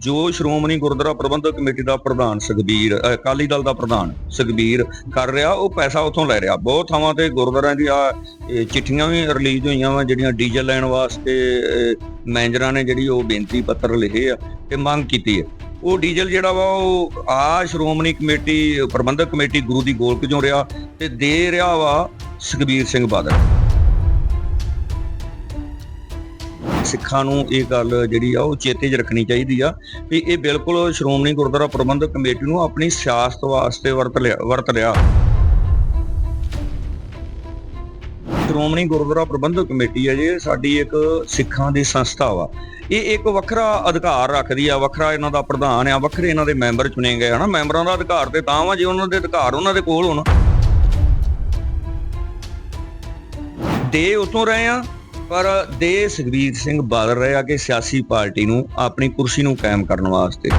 ਜੋ ਸ਼੍ਰੋਮਣੀ ਗੁਰਦੁਆਰਾ ਪ੍ਰਬੰਧਕ ਕਮੇਟੀ ਦਾ ਪ੍ਰਧਾਨ ਸੁਖਬੀਰ ਅਕਾਲੀ ਦਲ ਦਾ ਪ੍ਰਧਾਨ ਸੁਖਬੀਰ ਕਰ ਰਿਹਾ, ਉਹ ਪੈਸਾ ਉਥੋਂ ਲੈ ਰਿਹਾ। ਬਹੁਤ ਥਾਵਾਂ ਤੇ ਗੁਰਦੁਆਰਿਆਂ ਦੀਆਂ ਚਿੱਠੀਆਂ ਵੀ ਰਿਲੀਜ਼ ਹੋਈਆਂ ਵਾ, ਜਿਹੜੀਆਂ ਡੀਜ਼ਲ ਲੈਣ ਵਾਸਤੇ ਮੈਨੇਜਰਾਂ ਨੇ ਜਿਹੜੀ ਉਹ ਬੇਨਤੀ ਪੱਤਰ ਲਿਖੇ ਆ ਤੇ ਮੰਗ ਕੀਤੀ ਹੈ। ਉਹ ਡੀਜ਼ਲ ਜਿਹੜਾ ਵਾ, ਉਹ ਆ ਸ਼੍ਰੋਮਣੀ ਕਮੇਟੀ, ਪ੍ਰਬੰਧਕ ਕਮੇਟੀ ਗੁਰੂ ਦੀ ਗੋਲਕ ਚੋਂ ਰਿਹਾ ਤੇ ਦੇ ਰਿਹਾ ਵਾ ਸੁਖਬੀਰ ਸਿੰਘ ਬਾਦਲ। ਸਿੱਖਾਂ ਨੂੰ ਇਹ ਗੱਲ ਜਿਹੜੀ ਆ ਉਹ ਚੇਤੇ 'ਚ ਰੱਖਣੀ ਚਾਹੀਦੀ ਆ ਵੀ ਇਹ ਬਿਲਕੁਲ ਸ਼੍ਰੋਮਣੀ ਗੁਰਦੁਆਰਾ ਪ੍ਰਬੰਧਕ ਕਮੇਟੀ ਨੂੰ ਆਪਣੀ ਸਿਆਸਤ ਵਾਸਤੇ ਵਰਤ ਲਿਆ ਵਰਤ ਲਿਆ। ਸ਼੍ਰੋਮਣੀ ਗੁਰਦੁਆਰਾ ਪ੍ਰਬੰਧਕ ਕਮੇਟੀ ਹੈ ਜੇ ਸਾਡੀ ਇੱਕ ਸਿੱਖਾਂ ਦੀ ਸੰਸਥਾ ਵਾ। ਇਹ ਇੱਕ ਵੱਖਰਾ ਅਧਿਕਾਰ ਰੱਖਦੀ ਆ, ਵੱਖਰਾ ਇਹਨਾਂ ਦਾ ਪ੍ਰਧਾਨ ਆ, ਵੱਖਰੇ ਇਹਨਾਂ ਦੇ ਮੈਂਬਰ ਚੁਣੇ ਗਏ ਹਨਾ ਮੈਂਬਰਾਂ ਦਾ ਅਧਿਕਾਰ ਤੇ ਤਾਂ ਵਾ, ਜੇ ਉਹਨਾਂ ਦੇ ਅਧਿਕਾਰ ਉਹਨਾਂ ਦੇ ਕੋਲ ਹੋਣ। ਦੇ ਉਤੋਂ ਰਹੇ ਆ ਪਰ ਦੇ ਸੁਖਬੀਰ ਸਿੰਘ ਬਾਦਲ ਰਹੇ ਆ ਕਿ ਸਿਆਸੀ ਪਾਰਟੀ ਨੂੰ ਆਪਣੀ ਕੁਰਸੀ ਨੂੰ ਕਾਇਮ ਕਰਨ ਵਾਸਤੇ।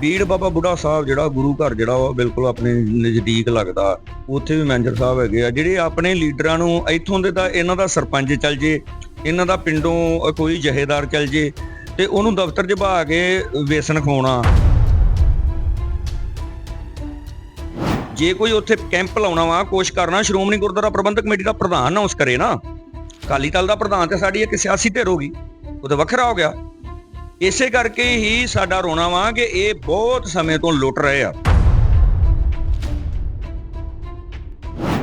ਬੀੜ ਬਾਬਾ ਬੁੱਢਾ ਸਾਹਿਬ ਜਿਹੜਾ ਗੁਰੂ ਘਰ ਜਿਹੜਾ ਉਹ ਬਿਲਕੁਲ ਆਪਣੇ ਨਜ਼ਦੀਕ ਲੱਗਦਾ। ਉੱਥੇ ਵੀ ਮੈਨੇਜਰ ਸਾਹਿਬ ਹੈਗੇ ਆ, ਜਿਹੜੇ ਆਪਣੇ ਲੀਡਰਾਂ ਨੂੰ ਇੱਥੋਂ ਦੇ ਤਾਂ ਇਹਨਾਂ ਦਾ ਸਰਪੰਚ ਚੱਲ ਜੇ, ਇਹਨਾਂ ਦਾ ਪਿੰਡੋਂ ਕੋਈ ਜਹੇਦਾਰ ਚੱਲ ਜੇ, ਤੇ ਉਹਨੂੰ ਦਫ਼ਤਰ 'ਚ ਬਹਾ ਕੇ ਵੇਸਣ ਖਵਾਉਣਾ। ਜੇ ਕੋਈ ਉੱਥੇ ਕੈਂਪ ਲਾਉਣਾ ਵਾ, ਕੋਸ਼ਿਸ਼ ਕਰਨਾ, ਸ਼੍ਰੋਮਣੀ ਗੁਰਦੁਆਰਾ ਪ੍ਰਬੰਧਕ ਕਮੇਟੀ ਦਾ ਪ੍ਰਧਾਨ ਅਨਾਉਂਸ ਕਰੇ ਨਾ। ਅਕਾਲੀ ਦਲ ਦਾ ਪ੍ਰਧਾਨ ਤੇ ਸਾਡੀ ਇੱਕ ਸਿਆਸੀ ਧਿਰ ਹੋ ਗਈ। ਉਹ ਤਾਂ ਵੱਖਰਾ ਹੋ ਗਿਆ। ਇਸੇ ਕਰਕੇ ਹੀ ਸਾਡਾ ਰੋਣਾ ਵਾ ਕਿ ਇਹ ਬਹੁਤ ਸਮੇਂ ਤੋਂ ਲੁੱਟ ਰਹੇ ਆ।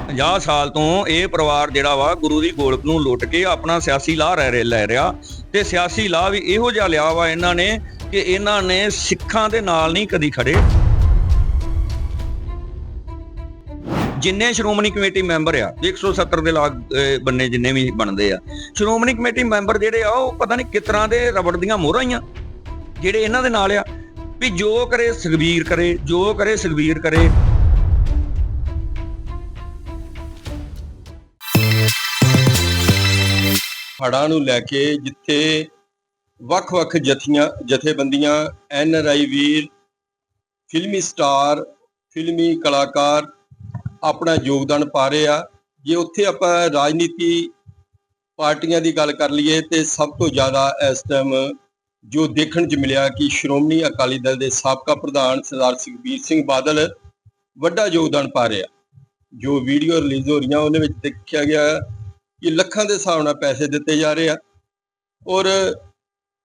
50 ਸਾਲ ਤੋਂ ਇਹ ਪਰਿਵਾਰ ਜਿਹੜਾ ਵਾ, ਗੁਰੂ ਦੀ ਗੋਲਕ ਨੂੰ ਲੁੱਟ ਕੇ ਆਪਣਾ ਸਿਆਸੀ ਲਾਹ ਰਹਿ, ਲੈ ਰਿਹਾ। ਤੇ ਸਿਆਸੀ ਲਾਹ ਵੀ ਇਹੋ ਜਿਹਾ ਲਿਆ ਵਾ ਇਹਨਾਂ ਨੇ ਕਿ ਇਹਨਾਂ ਨੇ ਸਿੱਖਾਂ ਦੇ ਨਾਲ ਨਹੀਂ ਕਦੀ ਖੜੇ। ਜਿੰਨੇ ਸ਼੍ਰੋਮਣੀ ਕਮੇਟੀ ਮੈਂਬਰ ਆ 170 ਦੇ ਲਾਗ ਬੰਨੇ ਜਿੰਨੇ ਵੀ ਬਣਦੇ ਆ, ਸ਼੍ਰੋਮਣੀ ਕਮੇਟੀ ਮੈਂਬਰ ਜਿਹੜੇ ਆ, ਉਹ ਪਤਾ ਨਹੀਂ ਕਿਸ ਤਰ੍ਹਾਂ ਦੇ ਰਬੜ ਦੀਆਂ ਮੋਹਰਾਂ ਹੀ ਆ ਜਿਹੜੇ ਇਹਨਾਂ ਦੇ ਨਾਲ ਆ, ਵੀ ਜੋ ਕਰੇ ਸੁਖਬੀਰ ਕਰੇ, ਜੋ ਕਰੇ ਸੁਖਬੀਰ ਕਰੇ। ਹੜਾਂ ਨੂੰ ਲੈ ਕੇ ਜਿੱਥੇ ਵੱਖ-ਵੱਖ ਜਥੀਆਂ, ਜਥੇਬੰਦੀਆਂ, ਐਨ ਆਰ ਆਈ ਵੀਰ, ਫਿਲਮੀ ਸਟਾਰ, ਫਿਲਮੀ ਕਲਾਕਾਰ ਆਪਣਾ ਯੋਗਦਾਨ ਪਾ ਰਹੇ ਆ। ਜੇ ਉੱਥੇ ਆਪਾਂ ਰਾਜਨੀਤੀ ਪਾਰਟੀਆਂ ਦੀ ਗੱਲ ਕਰ ਲਈਏ ਤੇ ਸਭ ਤੋਂ ਜ਼ਿਆਦਾ ਇਸ ਟਾਈਮ ਜੋ ਦੇਖਣ 'ਚ ਮਿਲਿਆ ਕਿ ਸ਼੍ਰੋਮਣੀ ਅਕਾਲੀ ਦਲ ਦੇ ਸਾਬਕਾ ਪ੍ਰਧਾਨ ਸਰਦਾਰ ਸੁਖਬੀਰ ਸਿੰਘ ਬਾਦਲ ਵੱਡਾ ਯੋਗਦਾਨ ਪਾ ਰਿਹਾ ਜੋ ਵੀਡੀਓ ਰਿਲੀਜ਼ ਹੋ ਰਹੀਆਂ, ਉਹਦੇ ਵਿੱਚ ਦੇਖਿਆ ਗਿਆ ਕਿ ਲੱਖਾਂ ਦੇ ਹਿਸਾਬ ਨਾਲ ਪੈਸੇ ਦਿੱਤੇ ਜਾ ਰਹੇ ਆ ਔਰ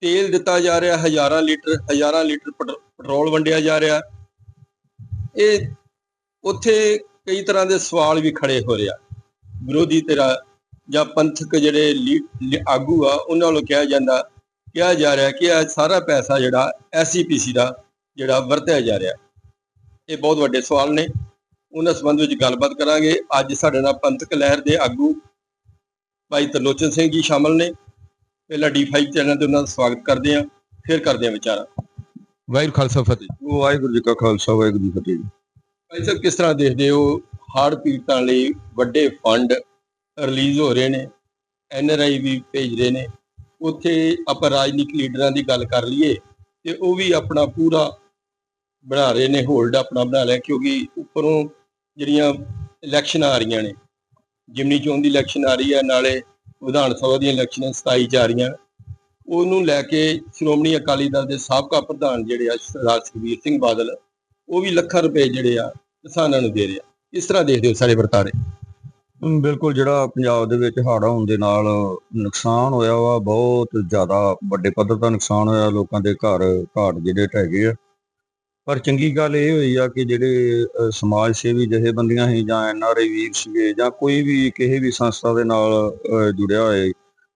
ਤੇਲ ਦਿੱਤਾ ਜਾ ਰਿਹਾ, ਹਜ਼ਾਰਾਂ ਲੀਟਰ ਹਜ਼ਾਰਾਂ ਲੀਟਰ ਪੈਟਰ- ਪੈਟਰੋਲ ਵੰਡਿਆ ਜਾ ਰਿਹਾ। ਇਹ ਉੱਥੇ ਕਈ ਤਰ੍ਹਾਂ ਦੇ ਸਵਾਲ ਵੀ ਖੜੇ ਹੋ ਰਿਹਾ ਵਿਰੋਧੀ ਧਿਰਾਂ ਜਾਂ ਪੰਥਕ ਜਿਹੜੇ ਆਗੂ ਆ ਉਹਨਾਂ ਵੱਲੋਂ ਕਿਹਾ ਜਾਂਦਾ ਕਿਹਾ ਜਾ ਰਿਹਾ ਕਿ ਇਹ ਸਾਰਾ ਪੈਸਾ ਜਿਹੜਾ ਐਸਸੀਪੀਸੀ ਦਾ ਜਿਹੜਾ ਵਰਤਿਆ ਜਾ ਰਿਹਾ। ਇਹ ਬਹੁਤ ਵੱਡੇ ਸਵਾਲ ਨੇ। ਉਹਨਾਂ ਸੰਬੰਧ ਵਿੱਚ ਗੱਲਬਾਤ ਕਰਾਂਗੇ। ਅੱਜ ਸਾਡੇ ਨਾਲ ਪੰਥਕ ਲਹਿਰ ਦੇ ਆਗੂ ਭਾਈ ਤਰਲੋਚਨ ਸਿੰਘ ਜੀ ਸ਼ਾਮਲ ਨੇ। ਪਹਿਲਾਂ ਡੀ5 ਚੈਨਲ ਤੇ ਉਹਨਾਂ ਦਾ ਸਵਾਗਤ ਕਰਦੇ ਹਾਂ। ਫਿਰ ਕਰਦੇ ਹਾਂ ਵਿਚਾਰਾ। ਵਾਹਿਗੁਰੂ ਖਾਲਸਾ ਫਤਿਹ। ਵਾਹਿਗੁਰੂ ਜੀ ਕਾ ਖਾਲਸਾ ਵਾਹਿਗੁਰੂ ਜੀ ਕੀ ਫਤਿਹ ਭਾਈ ਸਾਹਿਬ, ਕਿਸ ਤਰ੍ਹਾਂ ਦੇਖਦੇ ਹੋ ਹੜ੍ਹ ਪੀੜਤਾਂ ਲਈ ਵੱਡੇ ਫੰਡ ਰਿਲੀਜ਼ ਹੋ ਰਹੇ ਨੇ, ਐੱਨ ਆਰ ਆਈ ਵੀ ਭੇਜ ਰਹੇ ਨੇ, ਉੱਥੇ ਆਪਾਂ ਰਾਜਨੀਤਿਕ ਲੀਡਰਾਂ ਦੀ ਗੱਲ ਕਰ ਲਈਏ ਤੇ ਉਹ ਵੀ ਆਪਣਾ ਪੂਰਾ ਬਣਾ ਰਹੇ ਨੇ ਹੋਲਡ ਆਪਣਾ ਬਣਾ ਲਿਆ ਕਿਉਂਕਿ ਉੱਪਰੋਂ ਜਿਹੜੀਆਂ ਇਲੈਕਸ਼ਨ ਆ ਰਹੀਆਂ ਨੇ, ਜਿਮਨੀ ਚੋਣ ਦੀ ਇਲੈਕਸ਼ਨ ਆ ਰਹੀ ਹੈ, ਨਾਲੇ ਵਿਧਾਨ ਸਭਾ ਦੀਆਂ ਇਲੈਕਸ਼ਨਾਂ 27 ਚ ਆ ਰਹੀਆਂ, ਉਹਨੂੰ ਲੈ ਕੇ ਸ਼੍ਰੋਮਣੀ ਅਕਾਲੀ ਦਲ ਦੇ ਸਾਬਕਾ ਪ੍ਰਧਾਨ ਜਿਹੜੇ ਆ ਸਰਦਾਰ ਸੁਖਬੀਰ ਸਿੰਘ ਬਾਦਲ ਉਹ ਵੀ ਲੱਖਾਂ ਰੁਪਏ ਜਿਹੜੇ ਆ ਕਿਸਾਨਾਂ ਨੂੰ ਦੇ ਰਿਹਾ ਇਸ ਤਰ੍ਹਾਂ ਦੇਖਦੇ ਹੋ ਸਾਰੇ ਵਰਤਾਰੇ। ਬਿਲਕੁਲ ਜਿਹੜਾ ਪੰਜਾਬ ਦੇ ਵਿੱਚ ਹੜ੍ਹ ਆਉਣ ਦੇ ਨਾਲ ਨੁਕਸਾਨ ਹੋਇਆ ਵਾ, ਬਹੁਤ ਜ਼ਿਆਦਾ ਵੱਡੇ ਪੱਧਰ ਦਾ ਨੁਕਸਾਨ ਹੋਇਆ, ਲੋਕਾਂ ਦੇ ਘਰ ਘਾਟ ਜਿਹੜੇ ਢਹਿ ਗਏ ਆ। ਪਰ ਚੰਗੀ ਗੱਲ ਇਹ ਹੋਈ ਆ ਕਿ ਜਿਹੜੇ ਸਮਾਜ ਸੇਵੀ ਜਥੇਬੰਦੀਆਂ ਸੀ ਜਾਂ ਐਨਆਰਆਈ ਵੀਰ ਸੀਗੇ ਜਾਂ ਕੋਈ ਵੀ ਕਿਸੇ ਵੀ ਸੰਸਥਾ ਦੇ ਨਾਲ ਜੁੜਿਆ ਹੋਇਆ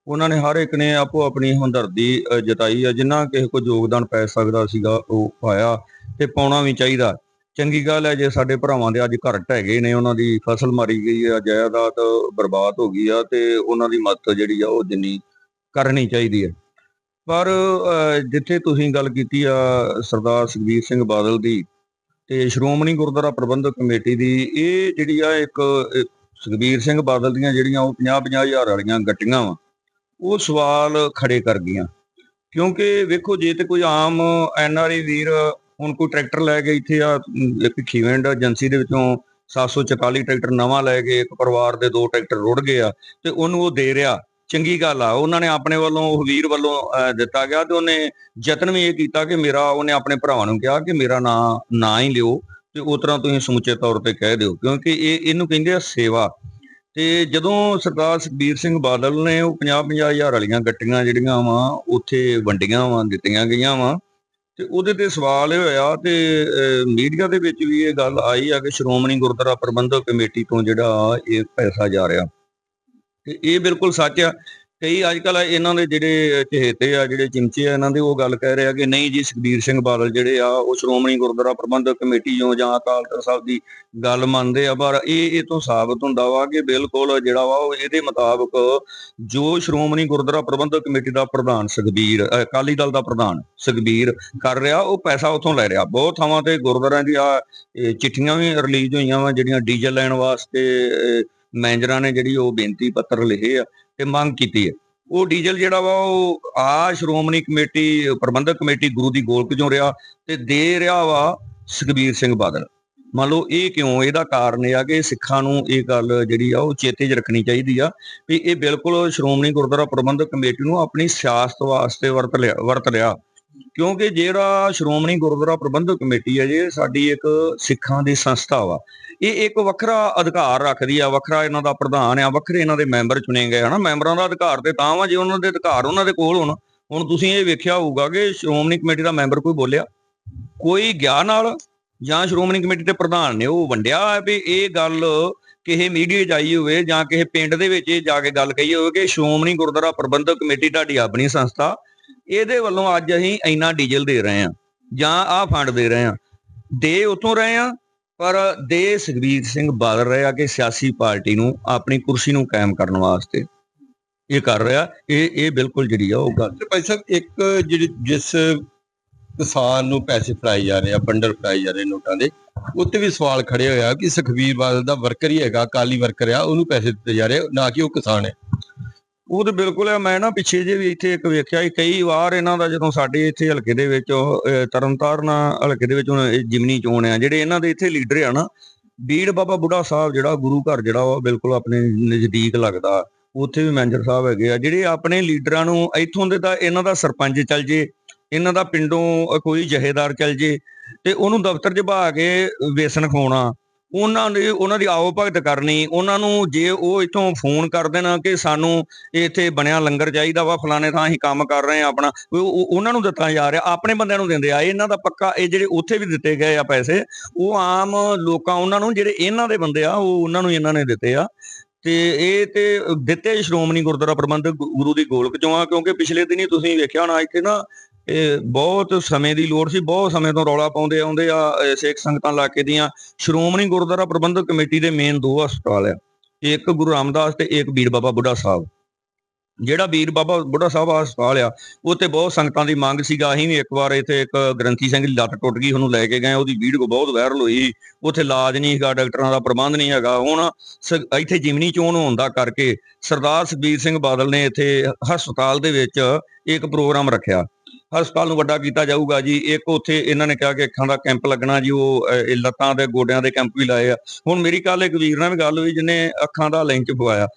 ਉਹਨਾਂ ਨੇ ਹਰ ਇੱਕ ਨੇ ਆਪੋ ਆਪਣੀ ਹਮਦਰਦੀ ਜਤਾਈ ਆ। ਜਿੰਨਾ ਕਿਸੇ ਕੋ ਯੋਗਦਾਨ ਪੈ ਸਕਦਾ ਸੀਗਾ, ਉਹ ਪਾਇਆ। ਤੇ ਪਾਉਣਾ ਵੀ ਚਾਹੀਦਾ। ਚੰਗੀ ਗੱਲ ਹੈ ਜੇ ਸਾਡੇ ਭਰਾਵਾਂ ਦੇ ਅੱਜ ਘਰ ਢਹਿ ਗਏ ਨੇ, ਉਹਨਾਂ ਦੀ ਫਸਲ ਮਾਰੀ ਗਈ ਆ ਜਾਇਦਾਦ ਬਰਬਾਦ ਹੋ ਗਈ ਆ ਤੇ ਉਹਨਾਂ ਦੀ ਮਦਦ ਜਿਹੜੀ ਆ ਉਹ ਜਿੰਨੀ ਕਰਨੀ ਚਾਹੀਦੀ ਹੈ। ਪਰ ਜਿੱਥੇ ਤੁਸੀਂ ਗੱਲ ਕੀਤੀ ਆ ਸਰਦਾਰ ਸੁਖਬੀਰ ਸਿੰਘ ਬਾਦਲ ਦੀ ਤੇ ਸ਼੍ਰੋਮਣੀ ਗੁਰਦੁਆਰਾ ਪ੍ਰਬੰਧਕ ਕਮੇਟੀ ਦੀ, ਇਹ ਜਿਹੜੀ ਆ ਇੱਕ ਇੱਕ ਸੁਖਬੀਰ ਸਿੰਘ ਬਾਦਲ ਦੀਆਂ ਜਿਹੜੀਆਂ ਉਹ 50 ਹਜ਼ਾਰ ਵਾਲੀਆਂ ਗੱਟੀਆਂ ਵਾ, ਉਹ ਸਵਾਲ ਖੜੇ ਕਰ ਗਈਆਂ। ਕਿਉਂਕਿ ਵੇਖੋ, ਜੇ ਤੇ ਕੋਈ ਆਮ ਐਨਆਰਆਈ ਵੀਰ ਹੁਣ ਕੋਈ ਟਰੈਕਟਰ ਲੈ ਕੇ ਇੱਥੇ ਆ ਇੱਕ ਖੀਵੈਂਡ ਏਜੰਸੀ ਦੇ ਵਿੱਚੋਂ 744 ਟਰੈਕਟਰ ਨਵਾਂ ਲੈ ਕੇ ਇੱਕ ਪਰਿਵਾਰ ਦੇ ਦੋ ਟਰੈਕਟਰ ਰੁੜ ਗਏ ਆ ਤੇ ਉਹਨੂੰ ਉਹ ਦੇ ਰਿਹਾ। ਚੰਗੀ ਗੱਲ ਆ ਉਹਨਾਂ ਨੇ ਆਪਣੇ ਵੱਲੋਂ ਉਹ ਵੀਰ ਵੱਲੋਂ ਅਹ, ਦਿੱਤਾ ਗਿਆ ਤੇ ਉਹਨੇ ਯਤਨ ਵੀ ਇਹ ਕੀਤਾ ਕਿ ਮੇਰਾ ਉਹਨੇ ਆਪਣੇ ਭਰਾਵਾਂ ਨੂੰ ਕਿਹਾ ਕਿ ਮੇਰਾ ਨਾਂ ਨਾ ਹੀ ਲਿਓ ਤੇ ਉਸ ਤਰ੍ਹਾਂ ਤੁਸੀਂ ਸਮੁੱਚੇ ਤੌਰ ਤੇ ਕਹਿ ਦਿਓ ਕਿਉਂਕਿ ਇਹ ਇਹਨੂੰ ਕਹਿੰਦੇ ਆ ਸੇਵਾ। ਤੇ ਜਦੋਂ ਸਰਦਾਰ ਸੁਖਬੀਰ ਸਿੰਘ ਬਾਦਲ ਨੇ ਉਹ 50 ਹਜ਼ਾਰ ਵਾਲੀਆਂ ਗੱਟੀਆਂ ਜਿਹੜੀਆਂ ਵਾ ਉੱਥੇ ਵੰਡੀਆਂ ਵਾ ਦਿੱਤੀਆਂ ਗਈਆਂ ਵਾ ਤੇ ਉਹਦੇ ਤੇ ਸਵਾਲ ਇਹ ਹੋਇਆ ਤੇ ਮੀਡੀਆ ਦੇ ਵਿੱਚ ਵੀ ਇਹ ਗੱਲ ਆਈ ਆ ਕਿ ਸ਼੍ਰੋਮਣੀ ਗੁਰਦੁਆਰਾ ਪ੍ਰਬੰਧਕ ਕਮੇਟੀ ਤੋਂ ਜਿਹੜਾ ਇਹ ਪੈਸਾ ਜਾ ਰਿਹਾ। ਤੇ ਇਹ ਬਿਲਕੁਲ ਸੱਚ ਆ। ਕਈ ਅੱਜ ਕੱਲ ਇਹਨਾਂ ਦੇ ਜਿਹੜੇ ਚਹੇਤੇ ਆ, ਜਿਹੜੇ ਚਿਮਚੇ ਆ, ਇਹਨਾਂ ਦੇ ਉਹ ਗੱਲ ਕਹਿ ਰਹੇ ਆ ਕਿ ਨਹੀਂ ਜੀ, ਸੁਖਬੀਰ ਸਿੰਘ ਬਾਦਲ ਜਿਹੜੇ ਆ, ਉਹ ਸ਼੍ਰੋਮਣੀ ਗੁਰਦੁਆਰਾ ਪ੍ਰਬੰਧਕ ਕਮੇਟੀ ਜੋ ਜਾਂ ਅਕਾਲ ਤਖਤ ਸਾਹਿਬ ਦੀ ਗੱਲ ਮੰਨਦੇ ਆ, ਪਰ ਇਹ ਇਹ ਤੋਂ ਸਾਬਤ ਹੁੰਦਾ ਵਾ ਕਿ ਬਿਲਕੁਲ ਜਿਹੜਾ ਵਾ, ਉਹ ਇਹਦੇ ਮੁਤਾਬਕ ਜੋ ਸ਼੍ਰੋਮਣੀ ਗੁਰਦੁਆਰਾ ਪ੍ਰਬੰਧਕ ਕਮੇਟੀ ਦਾ ਪ੍ਰਧਾਨ ਸੁਖਬੀਰ ਅਕਾਲੀ ਦਲ ਦਾ ਪ੍ਰਧਾਨ ਸੁਖਬੀਰ ਕਰ ਰਿਹਾ, ਉਹ ਪੈਸਾ ਉਥੋਂ ਲੈ ਰਿਹਾ। ਬਹੁਤ ਥਾਵਾਂ ਤੇ ਗੁਰਦੁਆਰਿਆਂ ਦੀਆਂ ਇਹ ਚਿੱਠੀਆਂ ਵੀ ਰਿਲੀਜ਼ ਹੋਈਆਂ ਵਾ, ਜਿਹੜੀਆਂ ਡੀਜ਼ਲ ਲੈਣ ਵਾਸਤੇ ਮੈਨੇਜਰਾਂ ਨੇ ਜਿਹੜੀ ਉਹ ਬੇਨਤੀ ਪੱਤਰ ਲਿਖੇ ਆ। ਤੇ ਮੰਗ ਕੀਤੀ ਹੈ। ਉਹ ਡੀਜ਼ਲ ਜਿਹੜਾ ਵਾ, ਉਹ ਆ ਸ਼੍ਰੋਮਣੀ ਕਮੇਟੀ, ਪ੍ਰਬੰਧਕ ਕਮੇਟੀ ਗੁਰੂ ਦੀ ਗੋਲਕ ਚੋਂ ਰਿਹਾ ਤੇ ਦੇ ਰਿਹਾ ਵਾ ਸੁਖਬੀਰ ਸਿੰਘ ਬਾਦਲ। ਮੰਨ ਲਓ ਇਹ ਕਿਉਂ? ਇਹਦਾ ਕਾਰਨ ਇਹ ਆ ਕਿ ਸਿੱਖਾਂ ਨੂੰ ਇਹ ਗੱਲ ਜਿਹੜੀ ਆ, ਉਹ ਚੇਤੇ 'ਚ ਰੱਖਣੀ ਚਾਹੀਦੀ ਆ ਵੀ ਇਹ ਬਿਲਕੁਲ ਸ਼੍ਰੋਮਣੀ ਗੁਰਦੁਆਰਾ ਪ੍ਰਬੰਧਕ ਕਮੇਟੀ ਨੂੰ ਆਪਣੀ ਸਿਆਸਤ ਵਾਸਤੇ ਵਰਤ ਲਿਆ ਵਰਤ ਲਿਆ। ਕਿਉਂਕਿ ਜਿਹੜਾ ਸ਼੍ਰੋਮਣੀ ਗੁਰਦੁਆਰਾ ਪ੍ਰਬੰਧਕ ਕਮੇਟੀ ਹੈ ਜੇ ਸਾਡੀ ਇੱਕ ਸਿੱਖਾਂ ਦੀ ਸੰਸਥਾ ਵਾ। ਇਹ ਇੱਕ ਵੱਖਰਾ ਅਧਿਕਾਰ ਰੱਖਦੀ ਆ, ਵੱਖਰਾ ਇਹਨਾਂ ਦਾ ਪ੍ਰਧਾਨ ਆ, ਵੱਖਰੇ ਇਹਨਾਂ ਦੇ ਮੈਂਬਰ ਚੁਣੇ ਗਏ, ਹਨਾ? ਮੈਂਬਰਾਂ ਦਾ ਅਧਿਕਾਰ ਤੇ ਤਾਂ ਵਾ, ਜੇ ਉਹਨਾਂ ਦੇ ਅਧਿਕਾਰ ਉਹਨਾਂ ਦੇ ਕੋਲ ਹੋਣ, ਹੁਣ ਤੁਸੀਂ ਇਹ ਵੇਖਿਆ ਹੋਊਗਾ ਕਿ ਸ਼੍ਰੋਮਣੀ ਕਮੇਟੀ ਦਾ ਮੈਂਬਰ ਕੋਈ ਬੋਲਿਆ, ਕੋਈ ਗਿਆ ਨਾਲ ਜਾਂ ਸ਼੍ਰੋਮਣੀ ਕਮੇਟੀ ਦੇ ਪ੍ਰਧਾਨ ਨੇ ਉਹ ਵੰਡਿਆ ਵੀ ਇਹ ਗੱਲ ਕਿਸੇ ਮੀਡੀਆ 'ਚ ਆਈ ਹੋਵੇ ਜਾਂ ਕਿਸੇ ਪਿੰਡ ਦੇ ਵਿੱਚ ਇਹ ਜਾ ਕੇ ਗੱਲ ਕਹੀ ਹੋਵੇ ਕਿ ਸ਼੍ਰੋਮਣੀ ਗੁਰਦੁਆਰਾ ਪ੍ਰਬੰਧਕ ਕਮੇਟੀ ਤੁਹਾਡੀ ਆਪਣੀ ਸੰਸਥਾ ਇਹਦੇ ਵੱਲੋਂ ਅੱਜ ਅਸੀਂ ਇੰਨਾ ਡੀਜ਼ਲ ਦੇ ਰਹੇ ਹਾਂ, ਜਾਂ ਆਹ ਫੰਡ ਦੇ ਰਹੇ ਹਾਂ। ਦੇ ਉਤੋਂ ਰਹੇ ਹਾਂ, ਪਰ ਦੇ ਸੁਖਬੀਰ ਸਿੰਘ ਬਾਦਲ ਰਹੇ ਆ ਕਿ ਸਿਆਸੀ ਪਾਰਟੀ ਨੂੰ ਆਪਣੀ ਕੁਰਸੀ ਨੂੰ ਕਾਇਮ ਕਰਨ ਵਾਸਤੇ ਇਹ ਕਰ ਰਿਹਾ। ਇਹ ਇਹ ਬਿਲਕੁਲ ਜਿਹੜੀ ਆ ਉਹ ਗੱਲ। ਭਾਈ ਸਾਹਿਬ, ਇੱਕ ਜਿਹੜੀ ਜਿਸ ਕਿਸਾਨ ਨੂੰ ਪੈਸੇ ਫੜਾਏ ਜਾ ਰਹੇ ਆ ਬੰਡਲ ਫੜਾਏ ਜਾ ਰਹੇ ਨੋਟਾਂ ਦੇ, ਉੱਤੇ ਵੀ ਸਵਾਲ ਖੜੇ ਹੋਇਆ ਕਿ ਸੁਖਬੀਰ ਬਾਦਲ ਦਾ ਵਰਕਰ ਹੀ ਹੈਗਾ ਕਾਲੀ ਵਰਕਰ ਆ, ਉਹਨੂੰ ਪੈਸੇ ਦਿੱਤੇ ਜਾ ਰਹੇ ਨਾ ਕਿ ਉਹ ਕਿਸਾਨ ਹੈ। ਉਹ ਤੇ ਬਿਲਕੁਲ ਹੈ ਮੈਂ ਨਾ ਪਿੱਛੇ ਜੇ ਵੀ ਇੱਥੇ ਇੱਕ ਵੇਖਿਆ ਕਈ ਵਾਰ ਇਹਨਾਂ ਦਾ ਜਦੋਂ ਸਾਡੇ ਇੱਥੇ ਹਲਕੇ ਦੇ ਵਿੱਚ ਤਰਨਤਾਰਨ ਹਲਕੇ ਦੇ ਵਿੱਚ ਹੁਣ ਜਿਮਨੀ ਚੋਣ ਆ, ਜਿਹੜੇ ਇਹਨਾਂ ਦੇ ਇੱਥੇ ਲੀਡਰ ਆ ਨਾ, ਬੀੜ ਬਾਬਾ ਬੁੱਢਾ ਸਾਹਿਬ ਜਿਹੜਾ ਗੁਰੂ ਘਰ ਜਿਹੜਾ ਉਹ ਬਿਲਕੁਲ ਆਪਣੇ ਨਜ਼ਦੀਕ ਲੱਗਦਾ। ਉੱਥੇ ਵੀ ਮੈਨੇਜਰ ਸਾਹਿਬ ਹੈਗੇ ਆ, ਜਿਹੜੇ ਆਪਣੇ ਲੀਡਰਾਂ ਨੂੰ ਇੱਥੋਂ ਦੇ ਤਾਂ ਇਹਨਾਂ ਦਾ ਸਰਪੰਚ ਚੱਲ ਜੇ, ਇਹਨਾਂ ਦਾ ਪਿੰਡੋਂ ਕੋਈ ਜਹੇਦਾਰ ਚੱਲ ਜੇ, ਤੇ ਉਹਨੂੰ ਦਫ਼ਤਰ 'ਚ ਬਹਾ ਕੇ ਵੇਸਣ ਖਵਾਉਣਾ। ਉਹਨਾਂ ਦੇ, ਉਹਨਾਂ ਦੀ ਆਓ ਭਗਤ ਕਰਨੀ, ਉਹਨਾਂ ਨੂੰ ਜੇ ਉਹ ਇੱਥੋਂ ਫੋਨ ਕਰ ਦੇਣ ਕਿ ਸਾਨੂੰ ਇੱਥੇ ਬਣਿਆ ਲੰਗਰ ਚਾਹੀਦਾ ਵਾ, ਫਲਾਣੇ ਥਾਂ ਅਸੀਂ ਕੰਮ ਕਰ ਰਹੇ ਆ ਆਪਣਾ ਉਹਨਾਂ ਨੂੰ ਦਿੱਤਾ ਜਾ ਰਿਹਾ, ਆਪਣੇ ਬੰਦਿਆਂ ਨੂੰ ਦਿੰਦੇ ਆ, ਇਹਨਾਂ ਦਾ ਪੱਕਾ, ਇਹ ਜਿਹੜੇ ਉੱਥੇ ਵੀ ਦਿੱਤੇ ਗਏ ਆ ਪੈਸੇ, ਉਹ ਆਮ ਲੋਕਾਂ, ਉਹਨਾਂ ਨੂੰ ਜਿਹੜੇ ਇਹਨਾਂ ਦੇ ਬੰਦੇ ਆ, ਉਹ ਉਹਨਾਂ ਨੂੰ ਇਹਨਾਂ ਨੇ ਦਿੱਤੇ ਆ, ਤੇ ਇਹ ਤੇ ਦਿੱਤੇ ਸ਼੍ਰੋਮਣੀ ਗੁਰਦੁਆਰਾ ਪ੍ਰਬੰਧਕ ਗੁਰੂ ਦੀ ਗੋਲਕ ਚੋਂ ਆ, ਕਿਉਂਕਿ ਪਿਛਲੇ ਦਿਨੀ ਤੁਸੀਂ ਵੇਖਿਆ ਹੋਣਾ, ਇੱਥੇ ਨਾ ਇਹ ਬਹੁਤ ਸਮੇਂ ਦੀ ਲੋੜ ਸੀ, ਬਹੁਤ ਸਮੇਂ ਤੋਂ ਰੌਲਾ ਪਾਉਂਦੇ ਆਉਂਦੇ ਆ, ਇਹ ਸਿੱਖ ਸੰਗਤਾਂ ਇਲਾਕੇ ਦੀਆਂ ਸ਼੍ਰੋਮਣੀ ਗੁਰਦੁਆਰਾ ਪ੍ਰਬੰਧਕ ਕਮੇਟੀ ਦੇ ਮੇਨ ਦੋ ਹਸਪਤਾਲ ਆ, ਇੱਕ ਗੁਰੂ ਰਾਮਦਾਸ ਤੇ ਇੱਕ ਬੀੜ ਬਾਬਾ ਬੁੱਢਾ ਸਾਹਿਬ। ਜਿਹੜਾ ਵੀਰ ਬਾਬਾ ਬੁੱਢਾ ਸਾਹਿਬ ਹਸਪਤਾਲ ਆ ਉੱਥੇ ਬਹੁਤ ਸੰਗਤਾਂ ਦੀ ਮੰਗ ਸੀਗਾ, ਅਸੀਂ ਵੀ ਇੱਕ ਵਾਰ ਇੱਥੇ ਇੱਕ ਗ੍ਰੰਥੀ ਸਿੰਘ ਦੀ ਲੱਤ ਟੁੱਟ ਗਈ, ਉਹਨੂੰ ਲੈ ਕੇ ਗਏ, ਉਹਦੀ ਵੀਡੀਓ ਬਹੁਤ ਵਾਇਰਲ ਹੋਈ, ਉੱਥੇ ਇਲਾਜ ਨਹੀਂ ਹੈਗਾ, ਡਾਕਟਰਾਂ ਦਾ ਪ੍ਰਬੰਧ ਨਹੀਂ ਹੈਗਾ, ਹੁਣ ਸ- ਇੱਥੇ ਜਿਮਨੀ ਚੋਣ ਹੋਣ ਦਾ ਕਰਕੇ ਸਰਦਾਰ ਸੁਖਬੀਰ ਸਿੰਘ ਬਾਦਲ ਨੇ ਇੱਥੇ ਹਸਪਤਾਲ ਦੇ ਵਿੱਚ ਇੱਕ ਪ੍ਰੋਗਰਾਮ ਰੱਖਿਆ। ਹਸਪਤਾਲ ਨੂੰ ਵੱਡਾ ਕੀਤਾ ਜਾਊਗਾ ਜੀ। ਇੱਕ ਉੱਥੇ ਇਹਨਾਂ ਨੇ ਕਿਹਾ ਕਿ ਅੱਖਾਂ ਦਾ ਕੈਂਪ ਲੱਗਣਾ ਜੀ, ਉਹ ਇਹ ਲੱਤਾਂ ਦੇ ਗੋਡਿਆਂ ਦੇ ਕੈਂਪ ਵੀ ਲਾਏ ਆ। ਹੁਣ ਮੇਰੀ ਕੱਲ ਇੱਕ ਵੀਰ ਨਾਲ ਵੀ ਗੱਲ ਹੋਈ, ਜਿਹਨੇ ਅੱਖਾਂ ਦਾ ਲੈਂਚ ਪਵਾਇਆ।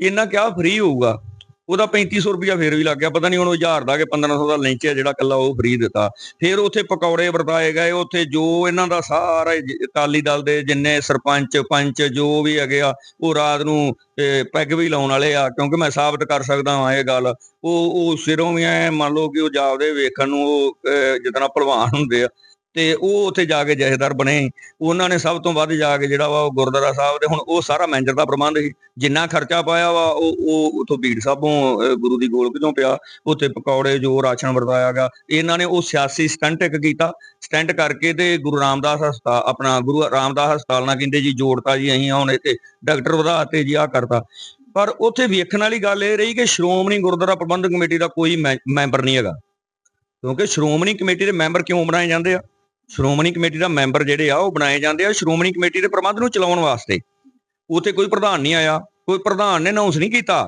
ਇਹਨਾਂ ਕਿਹਾ ਫ੍ਰੀ ਹੋਊਗਾ? ਉਹਦਾ 3500 ਰੁਪਇਆ ਫੇਰ ਵੀ ਲੱਗ ਗਿਆ। ਪਤਾ ਨਹੀਂ ਹੁਣ ਉਹ 1000 ਦਾ ਕਿ 1500 ਦਾ ਲੈਂਚ ਜਿਹੜਾ ਕੱਲਾ ਉਹ ਫਰੀ ਦਿੱਤਾ। ਫਿਰ ਉੱਥੇ ਪਕੌੜੇ ਵਰਤਾਏ ਗਏ। ਉੱਥੇ ਜੋ ਇਹਨਾਂ ਦਾ ਸਾਰਾ ਅਕਾਲੀ ਦਲ ਦੇ ਜਿੰਨੇ ਸਰਪੰਚ ਪੰਚ ਜੋ ਵੀ ਹੈਗੇ ਆ ਉਹ ਰਾਤ ਨੂੰ ਅਹ, ਪੈਗ ਵੀ ਲਾਉਣ ਵਾਲੇ ਆ ਕਿਉਂਕਿ ਮੈਂ ਸਾਬਤ ਕਰ ਸਕਦਾ ਹਾਂ ਇਹ ਗੱਲ। ਉਹ ਉਹ ਸਿਰੋਂ ਵੀ ਐ ਮੰਨ ਲਓ ਕਿ ਉਹ ਜਾਪਦੇ ਵੇਖਣ ਨੂੰ ਉਹ ਅਹ, ਜਿਤਨਾ ਭਲਵਾਨ ਹੁੰਦੇ ਆ। ਤੇ ਉਹ ਉੱਥੇ ਜਾ ਕੇ ਜਥੇਦਾਰ ਬਣੇ। ਉਹਨਾਂ ਨੇ ਸਭ ਤੋਂ ਵੱਧ ਜਾ ਕੇ ਜਿਹੜਾ ਵਾ ਉਹ ਗੁਰਦੁਆਰਾ ਸਾਹਿਬ ਦੇ ਹੁਣ ਉਹ ਸਾਰਾ ਮੈਨੇਜਰ ਦਾ ਪ੍ਰਬੰਧ ਸੀ। ਜਿੰਨਾ ਖਰਚਾ ਪਾਇਆ ਵਾ, ਉਹ ਉਹ ਉਥੋਂ ਬੀੜ ਸਾਹਿਬੋਂ ਗੁਰੂ ਦੀ ਗੋਲਕ ਚੋਂ ਪਿਆ। ਉੱਥੇ ਪਕੌੜੇ, ਜੋ ਰਾਸ਼ਨ ਵਰਤਾਇਆ ਗਿਆ। ਇਹਨਾਂ ਨੇ ਉਹ ਸਿਆਸੀ ਸਟੰਟ ਇੱਕ ਕੀਤਾ। ਸਟੰਟ ਕਰਕੇ ਤੇ ਗੁਰੂ ਰਾਮਦਾਸ ਹਸਪਤਾਲ ਆਪਣਾ ਗੁਰੂ ਰਾਮਦਾਸ ਹਸਪਤਾਲ ਨਾਲ ਕਹਿੰਦੇ ਜੀ, ਜੋੜਤਾ ਜੀ, ਅਸੀਂ ਹੁਣ ਇੱਥੇ ਡਾਕਟਰ ਵਧਾਤੇ ਜੀ ਆ ਕਰਤਾ। ਪਰ ਉੱਥੇ ਵੇਖਣ ਵਾਲੀ ਗੱਲ ਇਹ ਰਹੀ ਕਿ ਸ਼੍ਰੋਮਣੀ ਗੁਰਦੁਆਰਾ ਪ੍ਰਬੰਧਕ ਕਮੇਟੀ ਦਾ ਕੋਈ ਮੈ- ਮੈਂਬਰ ਨਹੀਂ ਹੈਗਾ। ਕਿਉਂਕਿ ਸ਼੍ਰੋਮਣੀ ਕਮੇਟੀ ਦੇ ਮੈਂਬਰ ਕਿਉਂ ਬਣਾਏ ਜਾਂਦੇ ਆ? ਸ਼੍ਰੋਮਣੀ ਕਮੇਟੀ ਦਾ ਮੈਂਬਰ ਜਿਹੜੇ ਆ, ਉਹ ਬਣਾਏ ਜਾਂਦੇ ਆ। ਸ਼੍ਰੋਮਣੀ ਕਮੇਟੀ ਦੇ ਪ੍ਰਬੰਧ ਨੂੰ ਚਲਾਉਣ ਵਾਸਤੇ ਉੱਥੇ ਕੋਈ ਪ੍ਰਧਾਨ ਨਹੀਂ ਆਇਆ, ਕੋਈ ਪ੍ਰਧਾਨ ਨੇ ਅਨਾਉਂਸ ਨਹੀਂ ਕੀਤਾ।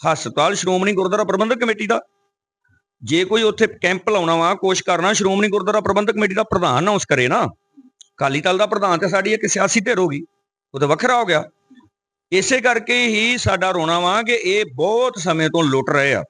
ਹਸਪਤਾਲ ਸ਼੍ਰੋਮਣੀ ਗੁਰਦੁਆਰਾ ਪ੍ਰਬੰਧਕ ਕਮੇਟੀ ਦਾ। ਜੇ ਕੋਈ ਉੱਥੇ ਕੈਂਪ ਲਾਉਣਾ ਵਾ, ਕੋਸ਼ਿਸ਼ ਕਰਨਾ, ਸ਼੍ਰੋਮਣੀ ਗੁਰਦੁਆਰਾ ਪ੍ਰਬੰਧਕ ਕਮੇਟੀ ਦਾ ਪ੍ਰਧਾਨ ਅਨਾਉਂਸ ਕਰੇ ਨਾ, ਅਕਾਲੀ ਦਲ ਦਾ ਪ੍ਰਧਾਨ ਤੇ ਸਾਡੀ ਇੱਕ ਸਿਆਸੀ ਧਿਰ ਹੋ ਗਈ, ਉਹ ਤਾਂ ਵੱਖਰਾ ਹੋ ਗਿਆ। ਇਸੇ ਕਰਕੇ ਹੀ ਸਾਡਾ ਰੋਣਾ ਵਾ ਕਿ ਇਹ ਬਹੁਤ ਸਮੇਂ ਤੋਂ ਲੁੱਟ ਰਹੇ ਆ।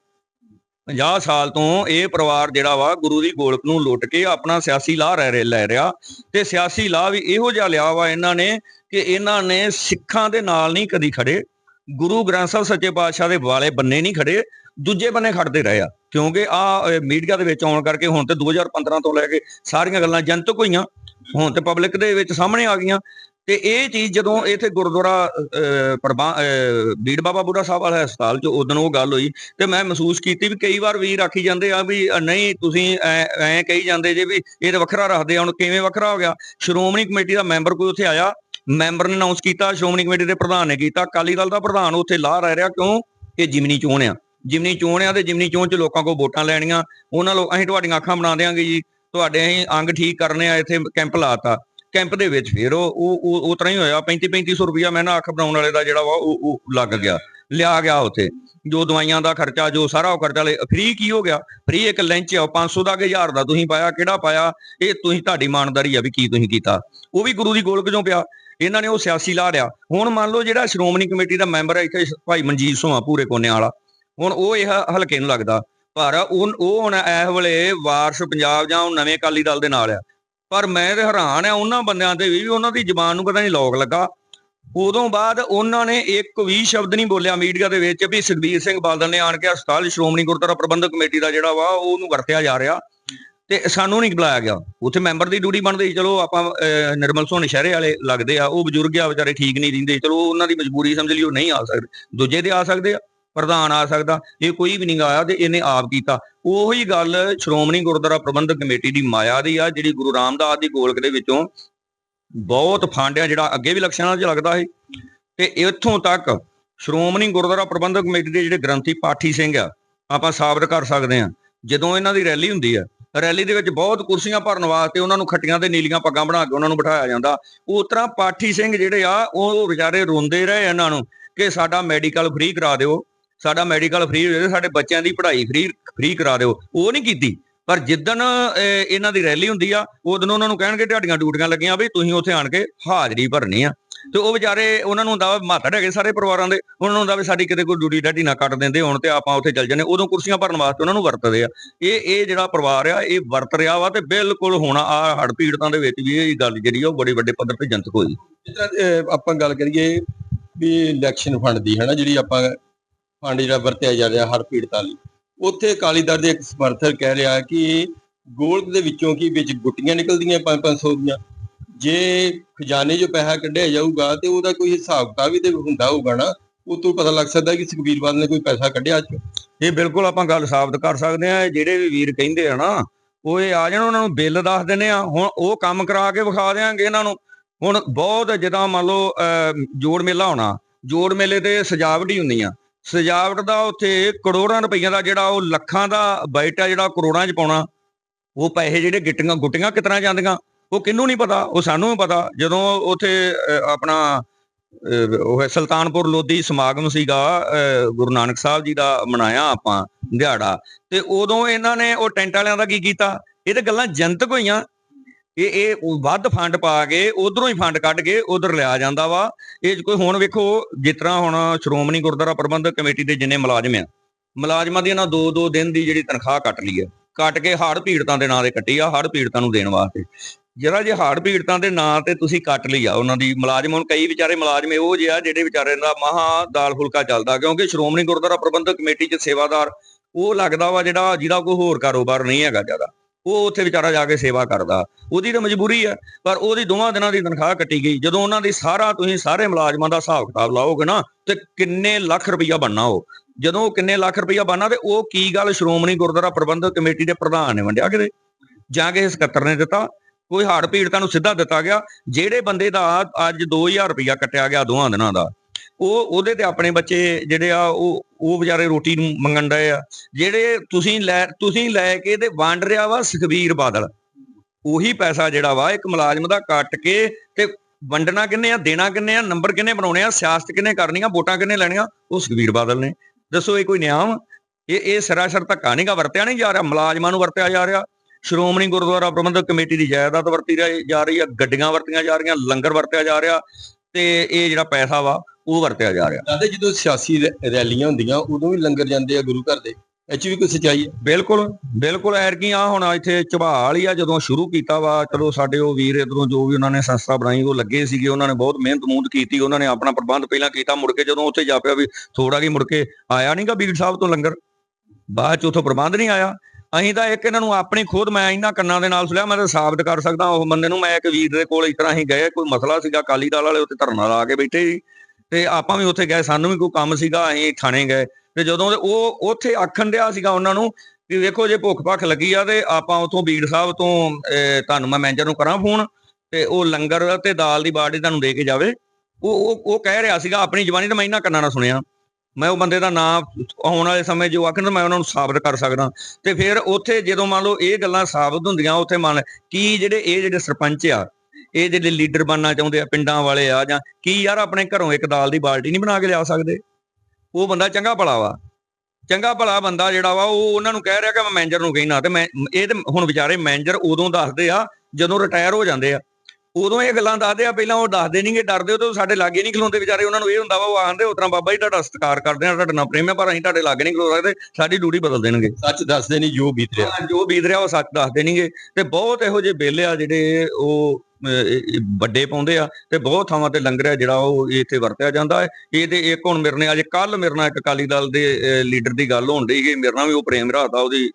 50 ਸਾਲ ਤੋਂ ਇਹ ਪਰਿਵਾਰ ਜਿਹੜਾ ਵਾ ਗੁਰੂ ਦੀ ਗੋਲਕ ਨੂੰ ਲੁੱਟ ਕੇ ਆਪਣਾ ਸਿਆਸੀ ਲਾਹ ਰਹਿ ਲੈ ਰਿਹਾ ਤੇ ਸਿਆਸੀ ਲਾਹ ਵੀ ਇਹੋ ਜਿਹਾ ਲਿਆ ਵਾ ਇਹਨਾਂ ਨੇ ਕਿ ਇਹਨਾਂ ਨੇ ਸਿੱਖਾਂ ਦੇ ਨਾਲ ਨਹੀਂ ਕਦੀ ਖੜੇ, ਗੁਰੂ ਗ੍ਰੰਥ ਸਾਹਿਬ ਸੱਚੇ ਪਾਤਸ਼ਾਹ ਦੇ ਵਾਲੇ ਬੰਨੇ ਨਹੀਂ ਖੜੇ, ਦੂਜੇ ਬੰਨੇ ਖੜਦੇ ਰਹੇ ਆ, ਕਿਉਂਕਿ ਆ ਮੀਡੀਆ ਦੇ ਵਿੱਚ ਆਉਣ ਕਰਕੇ ਹੁਣ ਤੇ 2015 ਤੋਂ ਲੈ ਕੇ ਸਾਰੀਆਂ ਗੱਲਾਂ ਜਨਤਕ ਹੋਈਆਂ, ਹੁਣ ਤੇ ਪਬਲਿਕ ਦੇ ਵਿੱਚ ਸਾਹਮਣੇ ਆ ਗਈਆਂ ਤੇ ਇਹ ਚੀਜ਼ ਜਦੋਂ ਇੱਥੇ ਗੁਰਦੁਆਰਾ ਅਹ, ਪ੍ਰਬਾ- ਅਹ, ਬੀੜ ਬਾਬਾ ਬੁੱਢਾ ਸਾਹਿਬ ਵਾਲਾ ਹਸਪਤਾਲ 'ਚ ਉਦੋਂ ਉਹ ਗੱਲ ਹੋਈ ਤੇ ਮੈਂ ਮਹਿਸੂਸ ਕੀਤੀ ਵੀ ਕਈ ਵਾਰ ਵੀਰ ਆਖੀ ਜਾਂਦੇ ਆ ਵੀ ਨਹੀਂ ਤੁਸੀਂ ਐ ਐਂ ਕਹੀ ਜਾਂਦੇ ਜੇ ਵੀ ਇਹ ਤਾਂ ਵੱਖਰਾ ਰੱਖਦੇ ਆ ਹੁਣ ਕਿਵੇਂ ਵੱਖਰਾ ਹੋ ਗਿਆ? ਸ਼੍ਰੋਮਣੀ ਕਮੇਟੀ ਦਾ ਮੈਂਬਰ ਕੋਈ ਉੱਥੇ ਆਇਆ ਮੈਂਬਰ ਨੇ ਅਨਾਉਂਸ ਕੀਤਾ ਸ਼੍ਰੋਮਣੀ ਕਮੇਟੀ ਦੇ ਪ੍ਰਧਾਨ ਨੇ ਕੀਤਾ ਅਕਾਲੀ ਦਲ ਦਾ ਪ੍ਰਧਾਨ ਉੱਥੇ ਲਾਹ ਰਹਿ ਰਿਹਾ ਕਿਉਂ? ਇਹ ਜਿਮਨੀ ਚੋਣ ਆ। ਜਿਮਨੀ ਚੋਣ ਆ ਤੇ ਜਿਮਨੀ ਚੋਣ 'ਚ ਲੋਕਾਂ ਕੋਲ ਵੋਟਾਂ ਲੈਣੀਆਂ ਉਹਨਾਂ ਲੋਕ ਅਸੀਂ ਤੁਹਾਡੀਆਂ ਅੱਖਾਂ ਬਣਾ ਦੇਾਂਗੇ ਜੀ ਤੁਹਾਡੇ ਅਸੀਂ ਅੰਗ ਠੀਕ ਕਰਨੇ ਆ ਇੱਥੇ ਕੈਂਪ ਲਾਤਾ। ਕੈਂਪ ਦੇ ਵਿੱਚ ਫਿਰ ਉਹ ਉਹ, ਉਹ- ਤਰ੍ਹਾਂ ਹੀ ਹੋਇਆ। 35 3500 ਰੁਪਇਆ ਮੈਂ ਨਾ ਅੱਖ ਬਣਾਉਣ ਵਾਲੇ ਦਾ ਜਿਹੜਾ ਵਾ, ਉਹ ਉਹ ਲੱਗ ਗਿਆ। ਲਿਆ ਗਿਆ ਉੱਥੇ। ਜੋ ਦਵਾਈਆਂ ਦਾ ਖਰਚਾ, ਜੋ ਸਾਰਾ ਉਹ ਖਰਚਾ ਲੈ, ਫ੍ਰੀ ਕੀ ਹੋ ਗਿਆ? ਫ੍ਰੀ ਇੱਕ ਲੈਂਚ ਆ 500 ਦਾ ਕਿ 1000 ਦਾ ਤੁਸੀਂ ਪਾਇਆ, ਕਿਹੜਾ ਪਾਇਆ? ਇਹ ਤੁਸੀਂ, ਤੁਹਾਡੀ ਇਮਾਨਦਾਰੀ ਆ ਵੀ ਕੀ ਤੁਸੀਂ ਕੀਤਾ। ਉਹ ਵੀ ਗੁਰੂ ਦੀ ਗੋਲਕ ਚੋਂ ਪਿਆ। ਇਹਨਾਂ ਨੇ ਉਹ ਸਿਆਸੀ ਲਾ ਲਿਆ। ਹੁਣ ਮੰਨ ਲਓ ਜਿਹੜਾ ਸ਼੍ਰੋਮਣੀ ਕਮੇਟੀ ਦਾ ਮੈਂਬਰ ਹੈ ਇੱਥੇ ਭਾਈ ਮਨਜੀਤ ਸੋਹਾ, ਪੂਰੇ ਕੋਨੇ ਵਾਲਾ। ਹੁਣ ਉਹ ਇਹ ਹਲਕੇ ਨੂੰ ਲੱਗਦਾ। ਪਰ ਉਹ ਉਹ ਹੁਣ ਇਸ ਵੇਲੇ ਵਾਰਸ ਪੰਜਾਬ ਜਾਂ ਨਵੇਂ ਅਕਾਲੀ ਦਲ ਦੇ ਨਾਲ ਆ। ਪਰ ਮੈਂ ਤੇ ਹੈਰਾਨ ਆ ਉਹਨਾਂ ਬੰਦਿਆਂ ਤੇ ਵੀ ਉਹਨਾਂ ਦੀ ਜ਼ਬਾਨ ਨੂੰ ਪਤਾ ਨਹੀਂ ਲੋਕ ਲੱਗਾ। ਉਦੋਂ ਬਾਅਦ ਉਹਨਾਂ ਨੇ ਇੱਕ ਵੀ ਸ਼ਬਦ ਨਹੀਂ ਬੋਲਿਆ ਮੀਡੀਆ ਦੇ ਵਿੱਚ ਵੀ ਸੁਖਬੀਰ ਸਿੰਘ ਬਾਦਲ ਨੇ ਆਣ ਕੇ ਹਸਪਤਾਲ ਸ਼੍ਰੋਮਣੀ ਗੁਰਦੁਆਰਾ ਪ੍ਰਬੰਧਕ ਕਮੇਟੀ ਦਾ ਜਿਹੜਾ ਵਾ ਉਹਨੂੰ ਵਰਤਿਆ ਜਾ ਰਿਹਾ। ਤੇ ਸਾਨੂੰ ਨਹੀਂ ਬੁਲਾਇਆ ਗਿਆ। ਉੱਥੇ ਮੈਂਬਰ ਦੀ ਡਿਊਟੀ ਬਣਦੀ ਸੀ, ਚਲੋ ਆਪਾਂ ਨਿਰਮਲ ਸੋਹਣ ਸ਼ਹਿਰੇ ਵਾਲੇ ਲੱਗਦੇ ਆ। ਉਹ ਬਜ਼ੁਰਗ ਆ ਵਿਚਾਰੇ ਠੀਕ ਨਹੀਂ ਰਹਿੰਦੇ। ਚਲੋ ਉਹਨਾਂ ਦੀ ਮਜਬੂਰੀ ਸਮਝ ਲਈ ਉਹ ਨਹੀਂ ਆ ਸਕਦੇ। ਦੂਜੇ ਦੇ ਆ ਸਕਦੇ ਆ। ਪ੍ਰਧਾਨ ਆ ਸਕਦਾ ਇਹ ਕੋਈ ਵੀ ਨਹੀਂ ਆਇਆ ਤੇ ਇਹਨੇ ਆਪ ਕੀਤਾ। ਉਹੀ ਗੱਲ ਸ਼੍ਰੋਮਣੀ ਗੁਰਦੁਆਰਾ ਪ੍ਰਬੰਧਕ ਕਮੇਟੀ ਦੀ ਮਾਇਆ ਦੀ ਆ, ਜਿਹੜੀ ਗੁਰੂ ਰਾਮਦਾਸ ਦੀ ਗੋਲਕ ਦੇ ਵਿੱਚੋਂ ਬਹੁਤ ਫੰਡ ਆ ਜਿਹੜਾ ਅੱਗੇ ਵੀ ਇਲੈਕਸ਼ਨਾਂ 'ਚ ਲੱਗਦਾ ਸੀ। ਤੇ ਇੱਥੋਂ ਤੱਕ ਸ਼੍ਰੋਮਣੀ ਗੁਰਦੁਆਰਾ ਪ੍ਰਬੰਧਕ ਕਮੇਟੀ ਦੇ ਜਿਹੜੇ ਗ੍ਰੰਥੀ ਪਾਠੀ ਸਿੰਘ ਆ, ਆਪਾਂ ਸਾਬਤ ਕਰ ਸਕਦੇ ਆ ਜਦੋਂ ਇਹਨਾਂ ਦੀ ਰੈਲੀ ਹੁੰਦੀ ਆ, ਰੈਲੀ ਦੇ ਵਿੱਚ ਬਹੁਤ ਕੁਰਸੀਆਂ ਭਰਨ ਵਾਸਤੇ ਉਹਨਾਂ ਨੂੰ ਖੱਟੀਆਂ ਤੇ ਨੀਲੀਆਂ ਪੱਗਾਂ ਬਣਾ ਕੇ ਉਹਨਾਂ ਨੂੰ ਬਿਠਾਇਆ ਜਾਂਦਾ। ਉਸ ਤਰ੍ਹਾਂ ਪਾਠੀ ਸਿੰਘ ਜਿਹੜੇ ਆ, ਉਹ ਵਿਚਾਰੇ ਰੋਂਦੇ ਰਹੇ ਇਹਨਾਂ ਨੂੰ ਕਿ ਸਾਡਾ ਮੈਡੀਕਲ ਫ੍ਰੀ ਕਰਾ ਦਿਓ। ਸਾਡਾ ਮੈਡੀਕਲ ਫ੍ਰੀ ਹੋ ਜਾਵੇ, ਸਾਡੇ ਬੱਚਿਆਂ ਦੀ ਪੜ੍ਹਾਈ ਫ੍ਰੀ ਫ੍ਰੀ ਕਰਾ ਦਿਓ। ਉਹ ਨਹੀਂ ਕੀਤੀ। ਪਰ ਜਿੱਦਣ ਇਹਨਾਂ ਦੀ ਰੈਲੀ ਹੁੰਦੀ ਆ ਉਦੋਂ ਉਹਨਾਂ ਨੂੰ ਕਹਿਣਗੇ, ਤੁਹਾਡੀਆਂ ਡਿਊਟੀਆਂ ਲੱਗੀਆਂ ਵੀ ਤੁਸੀਂ ਉੱਥੇ ਆਣ ਕੇ ਹਾਜ਼ਰੀ ਭਰਨੀ ਆ। ਤੇ ਉਹ ਵਿਚਾਰੇ, ਉਹਨਾਂ ਨੂੰ ਹੁੰਦਾ ਵਾ ਮਾਤੜ ਹੈਗੇ ਸਾਰੇ ਪਰਿਵਾਰਾਂ ਦੇ, ਉਹਨਾਂ ਨੂੰ ਹੁੰਦਾ ਵੀ ਸਾਡੀ ਕਿਤੇ ਕੋਈ ਡਿਊਟੀ ਡਾਟੀ ਨਾ ਕੱਟ ਦਿੰਦੇ ਹੁਣ ਤੇ ਆਪਾਂ ਉੱਥੇ ਚੱਲ ਜਾਂਦੇ। ਉਦੋਂ ਕੁਰਸੀਆਂ ਭਰਨ ਵਾਸਤੇ ਉਹਨਾਂ ਨੂੰ ਵਰਤਦੇ ਆ। ਇਹ ਇਹ ਜਿਹੜਾ ਪਰਿਵਾਰ ਆ, ਇਹ ਵਰਤ ਰਿਹਾ ਵਾ ਤੇ ਬਿਲਕੁਲ ਹੁਣ ਆ ਹੜ ਪੀੜਤਾਂ ਦੇ ਵਿੱਚ ਵੀ ਇਹ ਗੱਲ ਜਿਹੜੀ ਆ, ਉਹ ਬੜੇ ਵੱਡੇ ਪੱਧਰ ਤੇ ਜਨਤਕ ਹੋਈ। ਆਪਾਂ ਗੱਲ ਕਰੀਏ ਵੀ ਇਲੈਕਸ਼ਨ ਫੰਡ ਦੀ ਹੈ ਨਾ ਜਿਹੜੀ ਆਪਾਂ ਫੰਡ ਜਿਹੜਾ ਵਰਤਿਆ ਜਾ ਰਿਹਾ ਹਰ ਪੀੜਤਾਂ ਲਈ। ਉੱਥੇ ਅਕਾਲੀ ਦਲ ਦੇ ਇੱਕ ਸਮਰਥਕ ਕਹਿ ਰਿਹਾ ਕਿ ਗੋਲਕ ਦੇ ਵਿੱਚੋਂ ਕੀ ਵਿੱਚ ਗੁੱਟੀਆਂ ਨਿਕਲਦੀਆਂ 5-500 ਦੀਆਂ। ਜੇ ਖਜ਼ਾਨੇ 'ਚੋਂ ਪੈਸਾ ਕੱਢਿਆ ਜਾਊਗਾ ਤੇ ਉਹਦਾ ਕੋਈ ਹਿਸਾਬ ਕਿਤਾਬ ਵੀ ਤੇ ਹੁੰਦਾ ਹੋਊਗਾ ਨਾ ਉਹ ਤੋਂ ਪਤਾ ਲੱਗ ਸਕਦਾ ਕਿ ਸੁਖਬੀਰ ਬਾਦਲ ਨੇ ਕੋਈ ਪੈਸਾ ਕੱਢਿਆ ਅੱਜ। ਇਹ ਬਿਲਕੁਲ ਆਪਾਂ ਗੱਲ ਸਾਬਤ ਕਰ ਸਕਦੇ ਆ ਜਿਹੜੇ ਵੀ ਵੀਰ ਕਹਿੰਦੇ ਆ ਨਾ ਉਹ ਇਹ ਆ ਜਾਣ ਉਹਨਾਂ ਨੂੰ ਬਿੱਲ ਦੱਸ ਦਿੰਦੇ ਆ ਹੁਣ ਉਹ ਕੰਮ ਕਰਾ ਕੇ ਵਿਖਾ ਦੇਾਂਗੇ ਇਹਨਾਂ ਨੂੰ। ਹੁਣ ਬਹੁਤ ਜਿੱਦਾਂ ਮੰਨ ਲਓ ਅਹ, ਜੋੜ ਮੇਲਾ ਹੋਣਾ ਜੋੜ ਮੇਲੇ ਤੇ ਸਜਾਵਟ ਹੀ ਹੁੰਦੀ ਆ ਸਜਾਵਟ ਦਾ ਉੱਥੇ ਕਰੋੜਾਂ ਰੁਪਈਆ ਦਾ ਜਿਹੜਾ ਉਹ ਲੱਖਾਂ ਦਾ ਬਾਈਟ ਆ ਜਿਹੜਾ ਕਰੋੜਾਂ 'ਚ ਪਾਉਣਾ। ਉਹ ਪੈਸੇ ਜਿਹੜੇ ਗਿੱਟੀਆਂ, ਗੁੱਟੀਆਂ ਕਿਤਨਾ ਜਾਂਦੀਆਂ, ਉਹ ਕਿਹਨੂੰ ਨਹੀਂ ਪਤਾ, ਉਹ ਸਾਨੂੰ ਵੀ ਪਤਾ। ਜਦੋਂ ਉੱਥੇ ਆਪਣਾ ਉਹ ਸੁਲਤਾਨਪੁਰ ਲੋਧੀ ਸਮਾਗਮ ਸੀਗਾ ਗੁਰੂ ਨਾਨਕ ਸਾਹਿਬ ਜੀ ਦਾ ਮਨਾਇਆ ਆਪਾਂ ਦਿਹਾੜਾ। ਤੇ ਉਦੋਂ ਇਹਨਾਂ ਨੇ ਉਹ ਟੈਂਟ ਵਾਲਿਆਂ ਦਾ ਕੀ ਕੀਤਾ? ਇਹ ਤਾਂ ਗੱਲਾਂ ਜਨਤਕ ਹੋਈਆਂ। ਇਹ ਇਹ ਵੱਧ ਫੰਡ ਪਾ ਕੇ ਉਧਰੋਂ ਹੀ ਫੰਡ ਕੱਢ ਕੇ ਉਧਰ ਲਿਆ ਜਾਂਦਾ ਵਾ। ਇਹ ਕੋਈ ਹੁਣ ਵੇਖੋ, ਜਿਸ ਤਰ੍ਹਾਂ ਹੁਣ ਸ਼੍ਰੋਮਣੀ ਗੁਰਦੁਆਰਾ ਪ੍ਰਬੰਧਕ ਕਮੇਟੀ ਦੇ ਜਿੰਨੇ ਮੁਲਾਜ਼ਮ ਆ, ਮੁਲਾਜ਼ਮਾਂ ਦੀ ਇਹਨਾਂ ਦੋ ਦੋ ਦਿਨ ਦੀ ਜਿਹੜੀ ਤਨਖਾਹ ਕੱਟ ਲਈ ਹੈ ਕੱਟ ਕੇ ਹੜ੍ਹ ਪੀੜਤਾਂ ਦੇ ਨਾਂ ਦੇ ਕੱਟੀ ਆ, ਹੜ੍ਹ ਪੀੜਤਾਂ ਨੂੰ ਦੇਣ ਵਾਸਤੇ। ਜਿਹੜਾ ਜੇ ਹੜ੍ਹ ਪੀੜਤਾਂ ਦੇ ਨਾਂ ਤੇ ਤੁਸੀਂ ਕੱਟ ਲਈ ਆ, ਉਹਨਾਂ ਦੀ ਮੁਲਾਜ਼ਮ, ਹੁਣ ਕਈ ਵਿਚਾਰੇ ਮੁਲਾਜ਼ਮ ਇਹੋ ਜਿਹੇ ਆ, ਜਿਹੜੇ ਵਿਚਾਰੇ ਦਾ ਮਹਾ ਦਾਲ ਫੁਲਕਾ ਚੱਲਦਾ, ਕਿਉਂਕਿ ਸ਼੍ਰੋਮਣੀ ਗੁਰਦੁਆਰਾ ਪ੍ਰਬੰਧਕ ਕਮੇਟੀ 'ਚ ਸੇਵਾਦਾਰ, ਉਹ ਲੱਗਦਾ ਵਾ ਜਿਹੜਾ ਜਿਹਦਾ ਕੋਈ ਹੋਰ ਕਾਰੋਬਾਰ ਨਹੀਂ ਹੈਗਾ ਜ਼ਿਆਦਾ। ਉਹ ਉੱਥੇ ਵਿਚਾਰਾ ਜਾ ਕੇ ਸੇਵਾ ਕਰਦਾ। ਉਹਦੀ ਤਾਂ ਮਜਬੂਰੀ ਹੈ ਪਰ ਉਹਦੀ ਦੋਵਾਂ ਦਿਨਾਂ ਦੀ ਤਨਖਾਹ ਕੱਟੀ ਗਈ। ਜਦੋਂ ਉਹਨਾਂ ਦੀ ਸਾਰਾ, ਤੁਸੀਂ ਸਾਰੇ ਮੁਲਾਜ਼ਮਾਂ ਦਾ ਹਿਸਾਬ ਕਿਤਾਬ ਲਾਓਗੇ ਨਾ, ਤੇ ਕਿੰਨੇ ਲੱਖ ਰੁਪਈਆ ਬਣਨਾ ਉਹ। ਜਦੋਂ ਉਹ ਕਿੰਨੇ ਲੱਖ ਰੁਪਈਆ ਬਣਨਾ ਤੇ ਉਹ ਕੀ ਗੱਲ ਸ਼੍ਰੋਮਣੀ ਗੁਰਦੁਆਰਾ ਪ੍ਰਬੰਧਕ ਕਮੇਟੀ ਦੇ ਪ੍ਰਧਾਨ ਨੇ ਵੰਡਿਆ ਕਿਤੇ? ਜਾਂ ਕਿਸੇ ਸਕੱਤਰ ਨੇ ਦਿੱਤਾ? ਕੋਈ ਹੜ੍ਹ ਪੀੜਤਾਂ ਨੂੰ ਸਿੱਧਾ ਦਿੱਤਾ ਗਿਆ। ਜਿਹੜੇ ਬੰਦੇ ਦਾ ਅੱਜ 2000 ਰੁਪਈਆ ਕੱਟਿਆ ਗਿਆ ਦੋਹਾਂ ਦਿਨਾਂ ਦਾ ਉਹ, ਉਹਦੇ ਤੇ ਆਪਣੇ ਬੱਚੇ ਜਿਹੜੇ ਆ, ਉਹ ਉਹ ਵਿਚਾਰੇ ਰੋਟੀ ਨੂੰ ਮੰਗਣ ਡਏ ਆ। ਜਿਹੜੇ ਤੁਸੀਂ ਲੈ ਤੁਸੀਂ ਲੈ ਕੇ ਤੇ ਵੰਡ ਰਿਹਾ ਵਾ ਸੁਖਬੀਰ ਬਾਦਲ। ਉਹੀ ਪੈਸਾ ਜਿਹੜਾ ਵਾ, ਇੱਕ ਮੁਲਾਜ਼ਮ ਦਾ ਕੱਟ ਕੇ ਤੇ ਵੰਡਣਾ ਕਿੰਨੇ ਆ, ਦੇਣਾ ਕਿੰਨੇ ਆ, ਨੰਬਰ ਕਿੰਨੇ ਬਣਾਉਣੇ ਆ, ਸਿਆਸਤ ਕਿੰਨੇ ਕਰਨੀ ਆ, ਵੋਟਾਂ ਕਿੰਨੇ ਲੈਣੀਆਂ, ਉਹ ਸੁਖਬੀਰ ਬਾਦਲ ਨੇ। ਦੱਸੋ ਇਹ ਕੋਈ ਨਿਆਂ ਇਹ ਇਹ ਸਰਾਸਰ ਧੱਕਾ ਨਹੀਂਗਾ ਵਰਤਿਆ ਨਹੀਂ ਜਾ ਰਿਹਾ, ਮੁਲਾਜ਼ਮਾਂ ਨੂੰ ਵਰਤਿਆ ਜਾ ਰਿਹਾ। ਸ਼੍ਰੋਮਣੀ ਗੁਰਦੁਆਰਾ ਪ੍ਰਬੰਧਕ ਕਮੇਟੀ ਦੀ ਜਾਇਦਾਦ ਵਰਤੀ ਜਾ ਰਹੀ ਆ, ਗੱਡੀਆਂ ਵਰਤੀਆਂ ਜਾ ਰਹੀਆਂ, ਲੰਗਰ ਵਰਤਿਆ ਜਾ ਰਿਹਾ ਤੇ ਇਹ ਜਿਹੜਾ ਪੈਸਾ ਵਾ ਉਹ ਵਰਤਿਆ ਜਾ ਰਿਹਾ। ਦਾਦਾ ਜਦੋਂ ਸਿਆਸੀ ਰੈਲੀਆਂ ਹੁੰਦੀਆਂ ਉਦੋਂ ਵੀ ਲੰਗਰ ਜਾਂਦੇ ਆ ਗੁਰੂ ਘਰ ਦੇ। ਇਹ 'ਚ ਵੀ ਕੋਈ ਸੱਚਾਈ ਹੈ ਬਿਲਕੁਲ ਬਿਲਕੁਲ ਐਰਕੀ ਆ ਹੁਣ ਇੱਥੇ ਝਬਾਲ ਹੀ ਆ ਜਦੋਂ ਸ਼ੁਰੂ ਕੀਤਾ ਵਾ ਚਲੋ ਸਾਡੇ ਉਹ ਵੀਰ ਇਧਰੋਂ ਜੋ ਵੀ ਉਹਨਾਂ ਨੇ ਸੰਸਥਾ ਬਣਾਈ ਉਹ ਲੱਗੇ ਸੀਗੇ ਉਹਨਾਂ ਨੇ ਬਹੁਤ ਮਿਹਨਤ ਮੂਹਨਤ ਕੀਤੀ ਉਹਨਾਂ ਨੇ ਆਪਣਾ ਪ੍ਰਬੰਧ ਪਹਿਲਾਂ ਕੀਤਾ ਮੁੜ ਕੇ ਜਦੋਂ ਉੱਥੇ ਜਾ ਪਿਆ ਵੀ ਥੋੜਾ ਕੀ ਮੁੜ ਕੇ ਆਇਆ ਨਹੀਂਗਾ ਬੀੜ ਸਾਹਿਬ ਤੋਂ ਲੰਗਰ ਬਾਅਦ ਚ ਉੱਥੋਂ ਪ੍ਰਬੰਧ ਨਹੀਂ ਆਇਆ। ਅਸੀਂ ਤਾਂ ਇੱਕ ਇਹਨਾਂ ਨੂੰ ਆਪਣੀ ਖੁਦ ਮੈਂ ਇਹਨਾਂ ਕੰਨਾਂ ਦੇ ਨਾਲ ਸੁਣਿਆ ਮੈਂ ਤਾਂ ਸਾਬਤ ਕਰ ਸਕਦਾ ਉਹ ਬੰਦੇ ਨੂੰ ਮੈਂ ਇੱਕ ਵੀਰ ਦੇ ਕੋਲ ਇਸ ਤਰ੍ਹਾਂ ਹੀ ਗਏ ਕੋਈ ਮਸਲਾ ਸੀਗਾ ਅਕਾਲੀ ਦਲ ਵਾਲੇ ਉੱਥੇ ਧਰਨਾ ਲਾ ਕੇ ਬੈਠੇ ਸੀ। ਤੇ ਆਪਾਂ ਵੀ ਉੱਥੇ ਗਏ, ਸਾਨੂੰ ਵੀ ਕੋਈ ਕੰਮ ਸੀਗਾ, ਅਸੀਂ ਥਾਣੇ ਗਏ। ਤੇ ਜਦੋਂ ਉਹ ਉੱਥੇ ਆਖਣ ਡਿਆ ਸੀਗਾ ਉਹਨਾਂ ਨੂੰ ਕਿ ਵੇਖੋ ਜੇ ਭੁੱਖ ਭੱਖ ਲੱਗੀ ਆ ਤੇ ਆਪਾਂ ਉਥੋਂ ਬੀੜ ਸਾਹਿਬ ਤੋਂ ਤੁਹਾਨੂੰ ਮੈਂ ਮੈਨੇਜਰ ਨੂੰ ਕਰਾਂ ਫੋਨ ਤੇ ਉਹ ਲੰਗਰ ਤੇ ਦਾਲ ਦੀ ਬਾੜੀ ਤੁਹਾਨੂੰ ਦੇ ਕੇ ਜਾਵੇ। ਉਹ ਉਹ ਕਹਿ ਰਿਹਾ ਸੀਗਾ, ਆਪਣੀ ਜ਼ਬਾਨੀ ਤੇ ਮੈਂ ਇਹਨਾਂ ਕੰਨਾਂ ਨਾਲ ਸੁਣਿਆ। ਮੈਂ ਉਹ ਬੰਦੇ ਦਾ ਨਾਮ ਆਉਣ ਵਾਲੇ ਸਮੇਂ ਜੋ ਆਖਣ ਮੈਂ ਉਹਨਾਂ ਨੂੰ ਸਾਬਤ ਕਰ ਸਕਦਾ। ਤੇ ਫਿਰ ਉੱਥੇ ਜਦੋਂ ਮੰਨ ਲਓ ਇਹ ਗੱਲਾਂ ਸਾਬਤ ਹੁੰਦੀਆਂ, ਉੱਥੇ ਮੰਨ, ਕੀ ਜਿਹੜੇ, ਇਹ ਜਿਹੜੇ ਸਰਪੰਚ ਆ ਇਹ ਜਿਹੜੇ ਲੀਡਰ ਬਣਨਾ ਚਾਹੁੰਦੇ ਆ ਪਿੰਡਾਂ ਵਾਲੇ ਆ ਜਾਂ ਕੀ ਯਾਰ ਆਪਣੇ ਘਰੋਂ ਇੱਕ ਦਾਲ ਦੀ ਬਾਲਟੀ ਨਹੀਂ ਬਣਾ ਕੇ ਲਿਆ ਸਕਦੇ? ਉਹ ਬੰਦਾ ਚੰਗਾ ਭਲਾ ਵਾ। ਚੰਗਾ ਭਲਾ ਬੰਦਾ ਜਿਹੜਾ ਵਾ ਉਹ ਉਹਨਾਂ ਨੂੰ ਕਹਿ ਰਿਹਾ ਕਿ ਮੈਂ ਮੈਨੇਜਰ ਨੂੰ ਕਹਿਣਾ ਤੇ ਮੈਂ ਇਹ ਤੇ ਹੁਣ ਵਿਚਾਰੇ ਮੈਨੇਜਰ ਉਦੋਂ ਦੱਸਦੇ ਆ ਜਦੋਂ ਰਿਟਾਇਰ ਹੋ ਜਾਂਦੇ ਆ। ਉਦੋਂ ਇਹ ਗੱਲਾਂ ਦੱਸਦੇ ਆ ਪਹਿਲਾਂ ਉਹ ਦੱਸਦੇ ਨਹੀਂਗੇ ਡਰਦੇ ਉਹ ਤੇ ਸਾਡੇ ਲਾਗੇ ਨਹੀਂ ਖਲੋਂਦੇ ਵਿਚਾਰੇ ਉਹਨਾਂ ਨੂੰ ਇਹ ਹੁੰਦਾ ਵਾ ਉਹ ਆਂਦੇ ਉਤਰਾ ਬਾਬਾ ਜੀ ਤੁਹਾਡਾ ਸਤਿਕਾਰ ਕਰਦੇ ਆ ਤੁਹਾਡਾ ਨਾ ਪ੍ਰੇਮ ਹੈ ਪਰ ਅਸੀਂ ਤੁਹਾਡੇ ਲਾਗੇ ਨਹੀਂ ਖਲੋ ਸਕਦੇ ਸਾਡੀ ਡਿਊਟੀ ਬਦਲ ਦੇਣਗੇ। ਸੱਚ ਦੱਸਦੇ ਨਹੀਂ ਜੋ ਬੀਤ ਰਿਹਾ। ਜੋ ਬੀਤ ਰਿਹਾ ਉਹ ਸੱਚ ਦੱਸਦੇ ਨਹੀਂਗੇ ਤੇ ਬਹੁਤ ਇਹੋ ਜਿਹੇ ਬੇਲੇ ਆ ਜਿਹੜੇ ਉਹ ਵੱਡੇ ਪਾਉਂਦੇ ਆ ਤੇ ਬਹੁਤ ਥਾਵਾਂ ਤੇ ਲੰਗਰ ਹੈ ਜਿਹੜਾ ਉਹ ਇੱਥੇ ਵਰਤਿਆ ਜਾਂਦਾ ਹੈ। ਇਹ ਇੱਕ ਹੁਣ ਮੇਰੇ ਨਾਲ, ਅੱਜ ਕੱਲ ਮੇਰੇ ਨਾਲ ਇੱਕ ਅਕਾਲੀ ਦਲ ਦੇ ਲੀਡਰ ਦੀ ਗੱਲ ਹੋਣ ਡਈ ਕਿ ਮੇਰੇ ਨਾਲ ਵੀ ਉਹ ਪ੍ਰੇਮ ਰਾਤ ਰਾਤਾ ਉਹਦੀ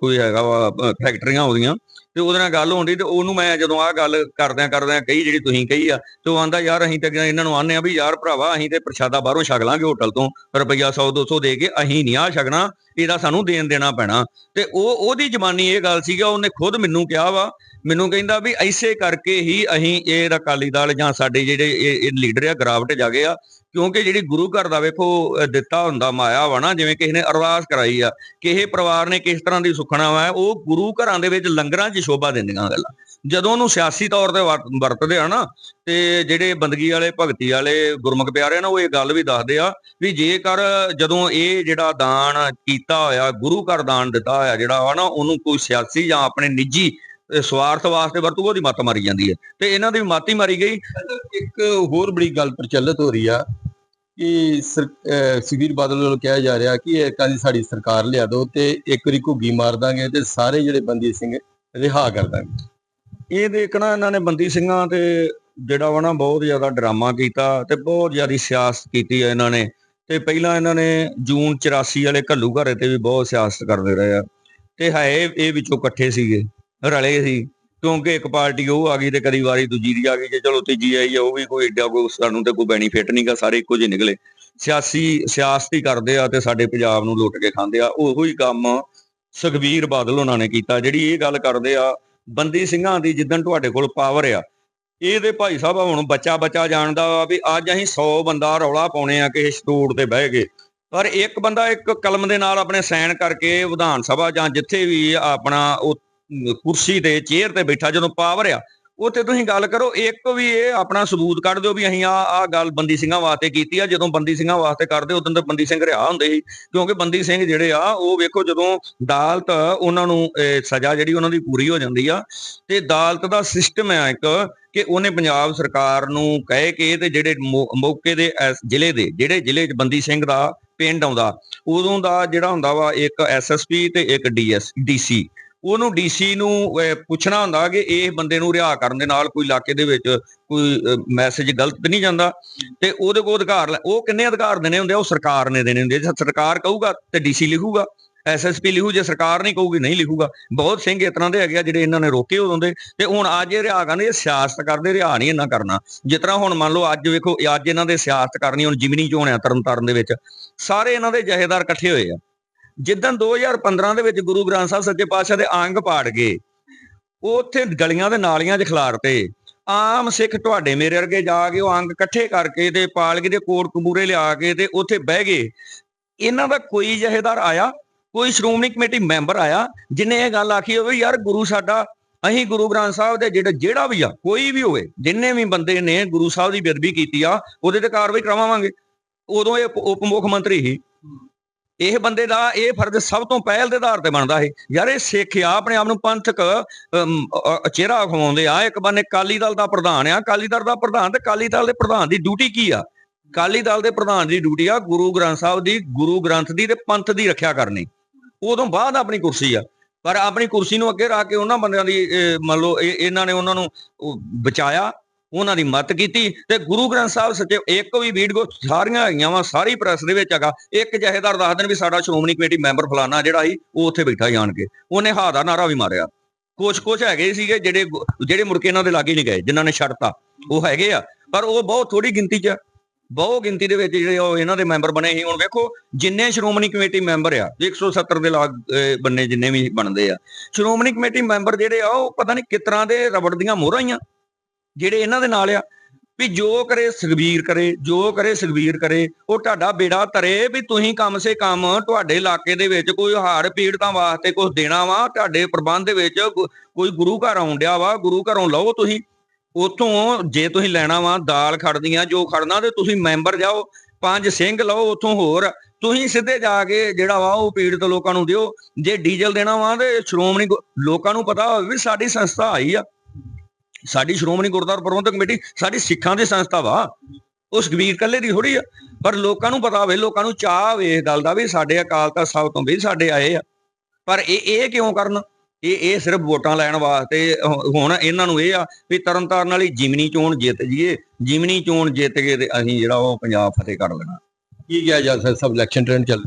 ਕੋਈ ਹੈਗਾ ਵਾ ਫੈਕਟਰੀਆਂ ਉਹਦੀਆਂ। ਤੇ ਉਹਦੇ ਨਾਲ ਗੱਲ ਹੋਣ ਡਈ ਤੇ ਉਹਨੂੰ ਮੈਂ ਜਦੋਂ ਆਹ ਗੱਲ ਕਰਦਿਆਂ ਕਰਦਿਆਂ ਕਹੀ ਜਿਹੜੀ ਤੁਸੀਂ ਕਹੀ ਆ, ਤੇ ਉਹ ਆਂਦਾ, ਯਾਰ ਅਸੀਂ ਤੇ ਇਹਨਾਂ ਨੂੰ ਆਨੇ ਆ ਵੀ ਯਾਰ ਭਰਾਵਾ ਅਸੀਂ ਤੇ ਪ੍ਰਸ਼ਾਦਾ ਬਾਹਰੋਂ ਛਕ ਲਾਂਗੇ ਹੋਟਲ ਤੋਂ, ਰੁਪਈਆ 100 200 ਦੇ ਕੇ ਅਸੀਂ ਨਹੀਂ ਆ ਛਕਣਾ, ਇਹਦਾ ਸਾਨੂੰ ਦੇਣ ਦੇਣਾ ਪੈਣਾ। ਤੇ ਉਹ, ਉਹਦੀ ਜਮਾਨੀ ਇਹ ਗੱਲ ਸੀਗਾ, ਉਹਨੇ ਖੁਦ ਮੈਨੂੰ ਕਿਹਾ ਵਾ, ਮੈਨੂੰ ਕਹਿੰਦਾ ਵੀ ਐਸੇ ਕਰਕੇ ਹੀ ਅਸੀਂ ਇਹ ਅਕਾਲੀ ਦਲ ਜਾਂ ਸਾਡੇ ਜਿਹੜੇ ਇਹ ਇਹ ਲੀਡਰ ਆ, ਗਰਾਵਟ ਜਾਗੇ ਆ ਕਿਉਂਕਿ ਜਿਹੜੀ ਗੁਰੂ ਘਰ ਦਾ ਵੇਖੋ ਦਿੱਤਾ ਹੁੰਦਾ ਮਾਇਆ ਵਾ ਨਾ, ਜਿਵੇਂ ਕਿਸੇ ਨੇ ਅਰਦਾਸ ਕਰਾਈ ਆ ਕਿਸੇ ਪਰਿਵਾਰ ਨੇ ਕਿਸ ਤਰ੍ਹਾਂ ਦੀ ਸੁਖਣਾ ਵਾ, ਉਹ ਗੁਰੂ ਘਰਾਂ ਦੇ ਵਿੱਚ ਲੰਗਰਾਂ 'ਚ ਸ਼ੋਭਾ ਦਿੰਦੀਆਂ ਗੱਲਾਂ। ਜਦੋਂ ਉਹਨੂੰ ਸਿਆਸੀ ਤੌਰ ਤੇ ਵਰਤਦੇ ਆ ਨਾ, ਤੇ ਜਿਹੜੇ ਬੰਦਗੀ ਵਾਲੇ, ਭਗਤੀ ਵਾਲੇ ਗੁਰਮੁਖ ਪਿਆਰੇ ਨਾ, ਉਹ ਇਹ ਗੱਲ ਵੀ ਦੱਸਦੇ ਆ ਵੀ ਜੇਕਰ ਜਦੋਂ ਇਹ ਜਿਹੜਾ ਦਾਨ ਕੀਤਾ ਹੋਇਆ, ਗੁਰੂ ਘਰ ਦਾਨ ਦਿੱਤਾ ਹੋਇਆ ਜਿਹੜਾ ਵਾ ਨਾ, ਉਹਨੂੰ ਕੋਈ ਸਿਆਸੀ ਜਾਂ ਆਪਣੇ ਨਿੱਜੀ ਸਵਾਰਥ ਵਾਸਤੇ ਵਰਤੂ ਉਹਦੀ ਮੱਤ ਮਾਰੀ ਜਾਂਦੀ ਹੈ। ਤੇ ਇਹਨਾਂ ਦੀ ਵੀ ਮੱਤ ਹੀ ਮਾਰੀ ਗਈ। ਇੱਕ ਹੋਰ ਬੜੀ ਗੱਲ ਪ੍ਰਚਲਿਤ ਹੋ ਰਹੀ ਆ ਕਿ ਸੁਖਬੀਰ ਬਾਦਲ ਵੱਲੋਂ ਕਿਹਾ ਜਾ ਰਿਹਾ ਕਿ ਇਹ ਕਾਦੀ ਸਾਡੀ ਸਰਕਾਰ ਲਿਆ ਦਿਓ ਤੇ ਇੱਕ ਵਾਰੀ ਘੁੱਗੀ ਮਾਰ ਦਾਂਗੇ ਤੇ ਸਾਰੇ ਜਿਹੜੇ ਬੰਦੀ ਸਿੰਘ ਰਿਹਾ ਕਰ ਦਾਂਗੇ। ਇਹ ਦੇਖਣਾ ਇਹਨਾਂ ਨੇ ਬੰਦੀ ਸਿੰਘਾਂ ਤੇ ਜਿਹੜਾ ਵਾ ਨਾ ਬਹੁਤ ਜ਼ਿਆਦਾ ਡਰਾਮਾ ਕੀਤਾ ਤੇ ਬਹੁਤ ਜ਼ਿਆਦਾ ਸਿਆਸਤ ਕੀਤੀ ਹੈ ਇਹਨਾਂ ਨੇ ਤੇ ਪਹਿਲਾਂ ਇਹਨਾਂ ਨੇ ਜੂਨ 84 ਵਾਲੇ ਘੱਲੂ ਘਰੇ ਤੇ ਵੀ ਬਹੁਤ ਸਿਆਸਤ ਕਰਦੇ ਰਹੇ ਆ। ਤੇ ਹੈ ਇਹ ਵਿੱਚੋਂ ਇਕੱਠੇ ਸੀਗੇ, ਰਲੇ ਸੀ। ਕਿਉਂਕਿ ਇੱਕ ਪਾਰਟੀ ਉਹ ਆ ਗਈ ਤੇ ਕਦੀ ਵਾਰੀ ਦੂਜੀ ਦੀ ਆ ਗਈ ਜੇ ਚਲੋ ਤੀਜੀ ਆਈ ਆ, ਉਹ ਵੀ ਕੋਈ ਏਡਾ ਕੋਈ ਸਾਨੂੰ ਤੇ ਕੋਈ ਬੈਨੀਫਿਟ ਨਹੀਂਗਾ ਸਾਰੇ ਇੱਕੋ ਜਿਹੇ ਨਿਕਲੇ। ਸਿਆਸੀ, ਸਿਆਸਤ ਕਰਦੇ ਆ ਤੇ ਸਾਡੇ ਪੰਜਾਬ ਨੂੰ ਲੁੱਟ ਕੇ ਖਾਂਦੇ ਆ। ਉਹੋ ਹੀ ਕੰਮ ਸੁਖਬੀਰ ਬਾਦਲ ਉਹਨਾਂ ਨੇ ਕੀਤਾ। ਜਿਹੜੀ ਇਹ ਗੱਲ ਕਰਦੇ ਆ, ਬੰਦੀ ਸਿੰਘਾਂ ਦੀ ਜਿੱਦਣ ਤੁਹਾਡੇ ਕੋਲ ਪਾਵਰ ਆ, ਇਹਦੇ ਭਾਈ ਸਾਹਿਬ ਹੁਣ ਬੱਚਾ ਬੱਚਾ ਜਾਣਦਾ ਵਾ ਵੀ ਅੱਜ ਅਸੀਂ 100 ਬੰਦਾ ਰੌਲਾ ਪਾਉਣੇ ਆ ਕਿ ਸਟੂੜ ਤੇ ਬਹਿ ਗਏ ਪਰ ਇੱਕ ਬੰਦਾ ਇੱਕ ਕਲਮ ਦੇ ਨਾਲ ਆਪਣੇ ਸਾਈਨ ਕਰਕੇ ਵਿਧਾਨ ਸਭਾ ਜਾਂ ਜਿੱਥੇ ਵੀ ਆਪਣਾ ਉਹ ਕੁਰਸੀ ਤੇ ਚੇਅਰ ਤੇ ਬੈਠਾ ਜਦੋਂ ਪਾਵਰ ਆ, ਉੱਥੇ ਤੁਸੀਂ ਗੱਲ ਕਰੋ, ਇੱਕ ਵੀ ਇਹ ਆਪਣਾ ਸਬੂਤ ਕੱਢ ਦਿਓ ਵੀ ਅਸੀਂ ਆ ਆ ਗੱਲ ਬੰਦੀ ਸਿੰਘਾਂ ਵਾਸਤੇ ਕੀਤੀ ਆ, ਜਦੋਂ ਬੰਦੀ ਸਿੰਘਾਂ ਵਾਸਤੇ ਕਰਦੇ ਉਦੋਂ ਤਾਂ ਬੰਦੀ ਸਿੰਘ ਰਿਹਾ ਹੁੰਦੇ ਸੀ, ਕਿਉਂਕਿ ਬੰਦੀ ਸਿੰਘ ਜਿਹੜੇ ਆ, ਉਹ ਵੇਖੋ ਜਦੋਂ ਅਦਾਲਤ ਉਹਨਾਂ ਨੂੰ ਸਜ਼ਾ ਜਿਹੜੀ ਉਹਨਾਂ ਦੀ ਪੂਰੀ ਹੋ ਜਾਂਦੀ ਆ, ਤੇ ਅਦਾਲਤ ਦਾ ਸਿਸਟਮ ਹੈ ਇੱਕ, ਕਿ ਉਹਨੇ ਪੰਜਾਬ ਸਰਕਾਰ ਨੂੰ ਕਹਿ ਕੇ ਤੇ ਜਿਹੜੇ ਮੌਕੇ ਦੇ ਜ਼ਿਲ੍ਹੇ ਦੇ, ਜਿਹੜੇ ਜ਼ਿਲ੍ਹੇ 'ਚ ਬੰਦੀ ਸਿੰਘ ਦਾ ਪਿੰਡ ਆਉਂਦਾ, ਉਦੋਂ ਦਾ ਜਿਹੜਾ ਹੁੰਦਾ ਵਾ ਇੱਕ ਐਸਐਸਪੀ ਤੇ ਇੱਕ ਡੀਐਸ ਡੀਸੀ ਉਹਨੂੰ ਡੀਸੀ ਨੂੰ ਪੁੱਛਣਾ ਹੁੰਦਾ ਕਿ ਇਹ ਬੰਦੇ ਨੂੰ ਰਿਹਾ ਕਰਨ ਦੇ ਨਾਲ ਕੋਈ ਇਲਾਕੇ ਦੇ ਵਿੱਚ ਕੋਈ ਮੈਸੇਜ ਗਲਤ ਨਹੀਂ ਜਾਂਦਾ ਤੇ ਉਹਦੇ ਕੋਲ ਅਧਿਕਾਰ ਲੈ- ਉਹ ਕਿੰਨੇ ਅਧਿਕਾਰ ਦੇਣੇ ਹੁੰਦੇ ਆ? ਉਹ ਸਰਕਾਰ ਨੇ ਦੇਣੇ ਹੁੰਦੇ ਜੇ ਸਰਕਾਰ ਕਹੂਗਾ ਤੇ ਡੀਸੀ ਲਿਖੂਗਾ ਐਸਐਸਪੀ ਲਿਖੂ, ਜੇ ਸਰਕਾਰ ਨਹੀਂ ਕਹੂਗੀ ਨਹੀਂ ਲਿਖੂਗਾ। ਬਹੁਤ ਸਿੰਘ ਇਸ ਤਰ੍ਹਾਂ ਦੇ ਹੈਗੇ ਆ ਜਿਹੜੇ ਇਹਨਾਂ ਨੇ ਰੋਕੇ ਉਦੋਂ ਦੇ ਤੇ ਹੁਣ ਅੱਜ ਇਹ ਰਿਹਾ ਕਹਿੰਦੇ ਇਹ ਸਿਆਸਤ ਕਰਦੇ ਰਿਹਾ ਨਹੀਂ ਇਹਨਾਂ ਕਰਨਾ। ਜਿਸ ਤਰ੍ਹਾਂ ਹੁਣ ਮੰਨ ਲਓ ਅੱਜ ਵੇਖੋ, ਅੱਜ ਇਹਨਾਂ ਦੇ ਸਿਆਸਤ ਕਰਨੀ, ਹੁਣ ਜਿਮਨੀ ਚੋਣ ਆ ਤਰਨਤਾਰਨ ਦੇ ਵਿੱਚ, ਸਾਰੇ ਇਹਨਾਂ ਦੇ ਜਹੇਦਾਰ ਇਕੱਠੇ ਹੋਏ ਆ। ਜਿੱਦਣ 2015 ਦੇ ਵਿੱਚ ਗੁਰੂ ਗ੍ਰੰਥ ਸਾਹਿਬ ਸੱਚੇ ਪਾਤਸ਼ਾਹ ਦੇ ਅੰਗ ਪਾੜ ਗਏ ਉਹ ਉੱਥੇ ਗਲੀਆਂ ਦੇ ਨਾਲੀਆਂ 'ਚ ਖਿਲਾਰਤੇ। ਆਮ ਸਿੱਖ ਤੁਹਾਡੇ ਮੇਰੇ ਵਰਗੇ ਜਾ ਕੇ ਉਹ ਅੰਗ ਇਕੱਠੇ ਕਰਕੇ ਤੇ ਪਾਲਕੀ ਦੇ ਕੋਟ ਕਬੂਰੇ ਲਿਆ ਕੇ ਤੇ ਉੱਥੇ ਬਹਿ ਗਏ। ਇਹਨਾਂ ਦਾ ਕੋਈ ਜਹੇਦਾਰ ਆਇਆ, ਕੋਈ ਸ਼੍ਰੋਮਣੀ ਕਮੇਟੀ ਮੈਂਬਰ ਆਇਆ, ਜਿਨੇ ਇਹ ਗੱਲ ਆਖੀ ਹੋਵੇ, ਯਾਰ ਗੁਰੂ ਸਾਡਾ, ਅਸੀਂ ਗੁਰੂ ਗ੍ਰੰਥ ਸਾਹਿਬ ਦੇ ਜਿਹੜਾ ਜਿਹੜਾ ਵੀ ਆ, ਕੋਈ ਵੀ ਹੋਵੇ, ਜਿੰਨੇ ਵੀ ਬੰਦੇ ਨੇ ਗੁਰੂ ਸਾਹਿਬ ਦੀ ਬੇਅਦਬੀ ਕੀਤੀ ਆ, ਉਹਦੇ ਤੇ ਕਾਰਵਾਈ ਕਰਾਵਾਂਗੇ। ਉਦੋਂ ਇਹ ਉਪ ਮੁੱਖ ਮੰਤਰੀ ਸੀ ਇਹ ਬੰਦੇ ਦਾ ਇਹ ਫਰਜ਼ ਸਭ ਤੋਂ ਪਹਿਲ ਦੇ ਆਧਾਰ ਤੇ ਬਣਦਾ ਹੈ ਯਾਰ ਇਹ ਸਿੱਖ ਆ, ਆਪਣੇ ਆਪ ਨੂੰ ਪੰਥਕ ਚਿਹਰਾ ਖਵਾਉਂਦੇ ਆ। ਇੱਕ ਬੰਨੇ ਕਾਲੀ ਦਲ ਦਾ ਪ੍ਰਧਾਨ ਆ। ਕਾਲੀ ਦਲ ਦਾ ਪ੍ਰਧਾਨ ਤੇ ਕਾਲੀ ਦਲ ਦੇ ਪ੍ਰਧਾਨ ਦੀ ਡਿਊਟੀ ਕੀ ਆ? ਅਕਾਲੀ ਦਲ ਦੇ ਪ੍ਰਧਾਨ ਦੀ ਡਿਊਟੀ ਆ ਗੁਰੂ ਗ੍ਰੰਥ ਸਾਹਿਬ ਦੀ, ਗੁਰੂ ਗ੍ਰੰਥ ਦੀ ਤੇ ਪੰਥ ਦੀ ਰੱਖਿਆ ਕਰਨੀ। ਉਦੋਂ ਬਾਅਦ ਆਪਣੀ ਕੁਰਸੀ ਆ। ਪਰ ਆਪਣੀ ਕੁਰਸੀ ਨੂੰ ਅੱਗੇ ਰੱਖ ਕੇ ਉਹਨਾਂ ਬੰਦਿਆਂ ਦੀ ਮੰਨ ਲਓ ਇਹਨਾਂ ਨੇ ਉਹਨਾਂ ਨੂੰ ਬਚਾਇਆ। ਉਹਨਾਂ ਦੀ ਮਦਦ ਕੀਤੀ ਤੇ ਗੁਰੂ ਗ੍ਰੰਥ ਸਾਹਿਬ ਸੱਚੇ ਇੱਕ ਵੀ ਵੀਡੀਓ ਸਾਰੀਆਂ ਹੈਗੀਆਂ ਵਾ, ਸਾਰੀ ਪ੍ਰੈਸ ਦੇ ਵਿੱਚ ਹੈਗਾ। ਇੱਕ ਜਹੇਦਾਰ ਦੱਸ ਦੇਣ ਵੀ ਸਾਡਾ ਸ਼੍ਰੋਮਣੀ ਕਮੇਟੀ ਮੈਂਬਰ ਫਲਾਨਾ ਜਿਹੜਾ ਸੀ, ਉਹ ਉੱਥੇ ਬੈਠਾ ਜਾਣ ਕੇ। ਉਹਨੇ ਹਾ ਦਾ ਨਾਰਾ ਵੀ ਮਾਰਿਆ। ਕੁਛ ਕੁਛ ਹੈਗੇ ਸੀਗੇ ਜਿਹੜੇ ਜਿਹੜੇ ਮੁੜ ਕੇ ਇਹਨਾਂ ਦੇ ਲਾਗੇ ਨਹੀਂ ਗਏ, ਜਿਨ੍ਹਾਂ ਨੇ ਛੱਡਤਾ। ਉਹ ਹੈਗੇ ਆ। ਪਰ ਉਹ ਬਹੁਤ ਥੋੜੀ ਗਿਣਤੀ 'ਚ ਆ। ਬਹੁਤ ਗਿਣਤੀ ਦੇ ਵਿੱਚ ਜਿਹੜੇ ਉਹ ਇਹਨਾਂ ਦੇ ਮੈਂਬਰ ਬਣੇ ਸੀ। ਹੁਣ ਵੇਖੋ, ਜਿੰਨੇ ਸ਼੍ਰੋਮਣੀ ਕਮੇਟੀ ਮੈਂਬਰ ਆ 170 ਦੇ ਲਾਗ ਬੰਨੇ ਜਿੰਨੇ ਵੀ ਬਣਦੇ ਆ। ਸ਼੍ਰੋਮਣੀ ਕਮੇਟੀ ਮੈਂਬਰ ਜਿਹੜੇ ਆ, ਉਹ ਪਤਾ ਨਹੀਂ ਕਿਸ ਤਰ੍ਹਾਂ ਦੇ ਰਬੜ ਦੀਆਂ ਮੋਹਰਾਂ ਹੀ ਆ। ਜਿਹੜੇ ਇਹਨਾਂ ਦੇ ਨਾਲ ਆ, ਵੀ ਜੋ ਕਰੇ ਸੁਖਬੀਰ ਕਰੇ, ਜੋ ਕਰੇ ਸੁਖਬੀਰ ਕਰੇ, ਉਹ ਤੁਹਾਡਾ ਬੇੜਾ ਤਰੇ ਵੀ ਤੁਸੀਂ ਕੰਮ ਸੇ ਕਮ ਤੁਹਾਡੇ ਇਲਾਕੇ ਦੇ ਵਿੱਚ ਕੋਈ ਹਾੜ ਪੀੜਤਾਂ ਵਾਸਤੇ ਕੁਝ ਦੇਣਾ ਵਾ, ਤੁਹਾਡੇ ਪ੍ਰਬੰਧ ਦੇ ਵਿੱਚ ਕੋਈ ਗੁਰੂ ਘਰ ਆਉਣ ਡਿਆ ਵਾ, ਗੁਰੂ ਘਰੋਂ ਲਓ ਤੁਸੀਂ। ਉਥੋਂ ਜੇ ਤੁਸੀਂ ਲੈਣਾ ਵਾ ਦਾਲ ਖੜਦੀਆਂ, ਜੋ ਖੜਨਾ ਤੇ ਤੁਸੀਂ ਮੈਂਬਰ ਜਾਓ, ਪੰਜ ਸਿੰਘ ਲਓ ਉਥੋਂ ਹੋਰ, ਤੁਸੀਂ ਸਿੱਧੇ ਜਾ ਕੇ ਜਿਹੜਾ ਵਾ ਉਹ ਪੀੜਤ ਲੋਕਾਂ ਨੂੰ ਦਿਓ। ਜੇ ਡੀਜ਼ਲ ਦੇਣਾ ਵਾ ਤੇ ਸ਼੍ਰੋਮਣੀ ਲੋਕਾਂ ਨੂੰ ਪਤਾ ਹੋਵੇ ਵੀ ਸਾਡੀ ਸੰਸਥਾ ਆਈ ਆ। ਸਾਡੀ ਸ਼੍ਰੋਮਣੀ ਗੁਰਦੁਆਰਾ ਪ੍ਰਬੰਧਕ ਕਮੇਟੀ ਸਾਡੀ ਸਿੱਖਾਂ ਦੀ ਸੰਸਥਾ ਵਾ। ਉਸ ਕਬੀਰ ਕੱਲੇ ਦੀ ਥੋੜੀ ਆ। ਪਰ ਲੋਕਾਂ ਨੂੰ ਪਤਾ ਹੋਵੇ, ਲੋਕਾਂ ਨੂੰ ਚਾਹ ਹੋਵੇ ਇਸ ਗੱਲ ਦਾ ਵੀ ਸਾਡੇ ਅਕਾਲ ਤਖਤ ਸਾਹਿਬ ਤੋਂ ਵੀ ਸਾਡੇ ਆਏ ਆ। ਪਰ ਇਹ ਇਹ ਕਿਉਂ ਕਰਨ? ਇਹ ਇਹ ਸਿਰਫ ਵੋਟਾਂ ਲੈਣ ਵਾਸਤੇ ਹੁਣ ਇਹਨਾਂ ਨੂੰ ਇਹ ਆ ਵੀ ਤਰਨਤਾਰਨ ਵਾਲੀ ਜਿਮਨੀ ਚੋਣ ਜਿੱਤ ਜੀਏ। ਜਿਮਨੀ ਚੋਣ ਜਿੱਤ ਕੇ ਤੇ ਅਸੀਂ ਜਿਹੜਾ ਉਹ ਪੰਜਾਬ ਫਤਿਹ ਕਰ ਲੈਣਾ। ਕੀ ਕਿਹਾ ਜਾ ਸਕਦਾ? ਸਭ ਇਲੈਕਸ਼ਨ ਟ੍ਰੈਂਡ ਚੱਲ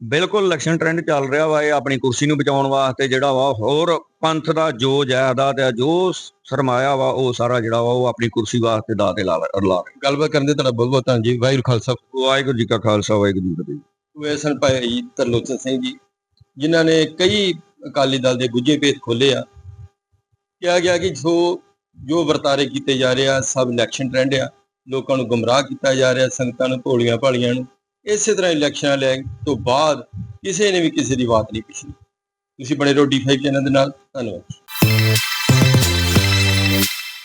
ਬਿਲਕੁਲ ਇਲੈਕਸ਼ਨ ਟ੍ਰੈਂਡ ਚੱਲ ਰਿਹਾ ਵਾ ਇਹ ਆਪਣੀ ਕੁਰਸੀ ਨੂੰ ਬਚਾਉਣ ਵਾਸਤੇ ਜਿਹੜਾ ਵਾ ਹੋਰ ਪੰਥ ਦਾ ਜੋ ਜਾਇਦਾਦ ਹੈ ਜੋ ਸਰਮਾਇਆ ਵਾ ਉਹ ਸਾਰਾ ਜਿਹੜਾ ਵਾ ਉਹ ਆਪਣੀ ਕੁਰਸੀ ਵਾਸਤੇ ਦਾ ਤੇ ਲਾ ਲਾ। ਗੱਲਬਾਤ ਕਰਨ ਦੇ ਤੁਹਾਡਾ ਬਹੁਤ ਬਹੁਤ ਧੰਨਵਾਦ ਜੀ ਵਾਹਿਗੁਰੂ ਖਾਲਸਾ। ਵਾਹਿਗੁਰੂ ਜੀ ਕਾ ਖਾਲਸਾ ਵਾਹਿਗੁਰੂ ਜੀ ਕੀ ਫਤਿਹ। ਉਹ ਸਨ ਭਾਈ ਤਰਲੋਚਨ ਸਿੰਘ ਜੀ ਜਿਨ੍ਹਾਂ ਨੇ ਕਈ ਅਕਾਲੀ ਦਲ ਦੇ ਗੁੱਜੇ ਭੇਤ ਖੋਲੇ ਆ। ਕਿਹਾ ਗਿਆ ਕਿ ਜੋ ਜੋ ਵਰਤਾਰੇ ਕੀਤੇ ਜਾ ਰਹੇ ਆ ਸਭ ਇਲੈਕਸ਼ਨ ਟ੍ਰੈਂਡ ਆ। ਲੋਕਾਂ ਨੂੰ ਗੁੰਮਰਾਹ ਕੀਤਾ ਜਾ ਰਿਹਾ ਸੰਗਤਾਂ ਨੂੰ ਭੋਲੀਆਂ ਭਾਲੀਆਂ ਨੂੰ। ਇਸੇ ਤਰ੍ਹਾਂ ਇਲੈਕਸ਼ਨਾਂ ਲੈਣ ਤੋਂ ਬਾਅਦ ਕਿਸੇ ਨੇ ਵੀ ਕਿਸੇ ਦੀ ਬਾਤ ਨਹੀਂ ਪੁੱਛੀ ਤੁਸੀਂ ਬਣੇ ਰਹੋ ਡੀ5 ਚੈਨਲ ਦੇ ਨਾਲ। ਧੰਨਵਾਦ।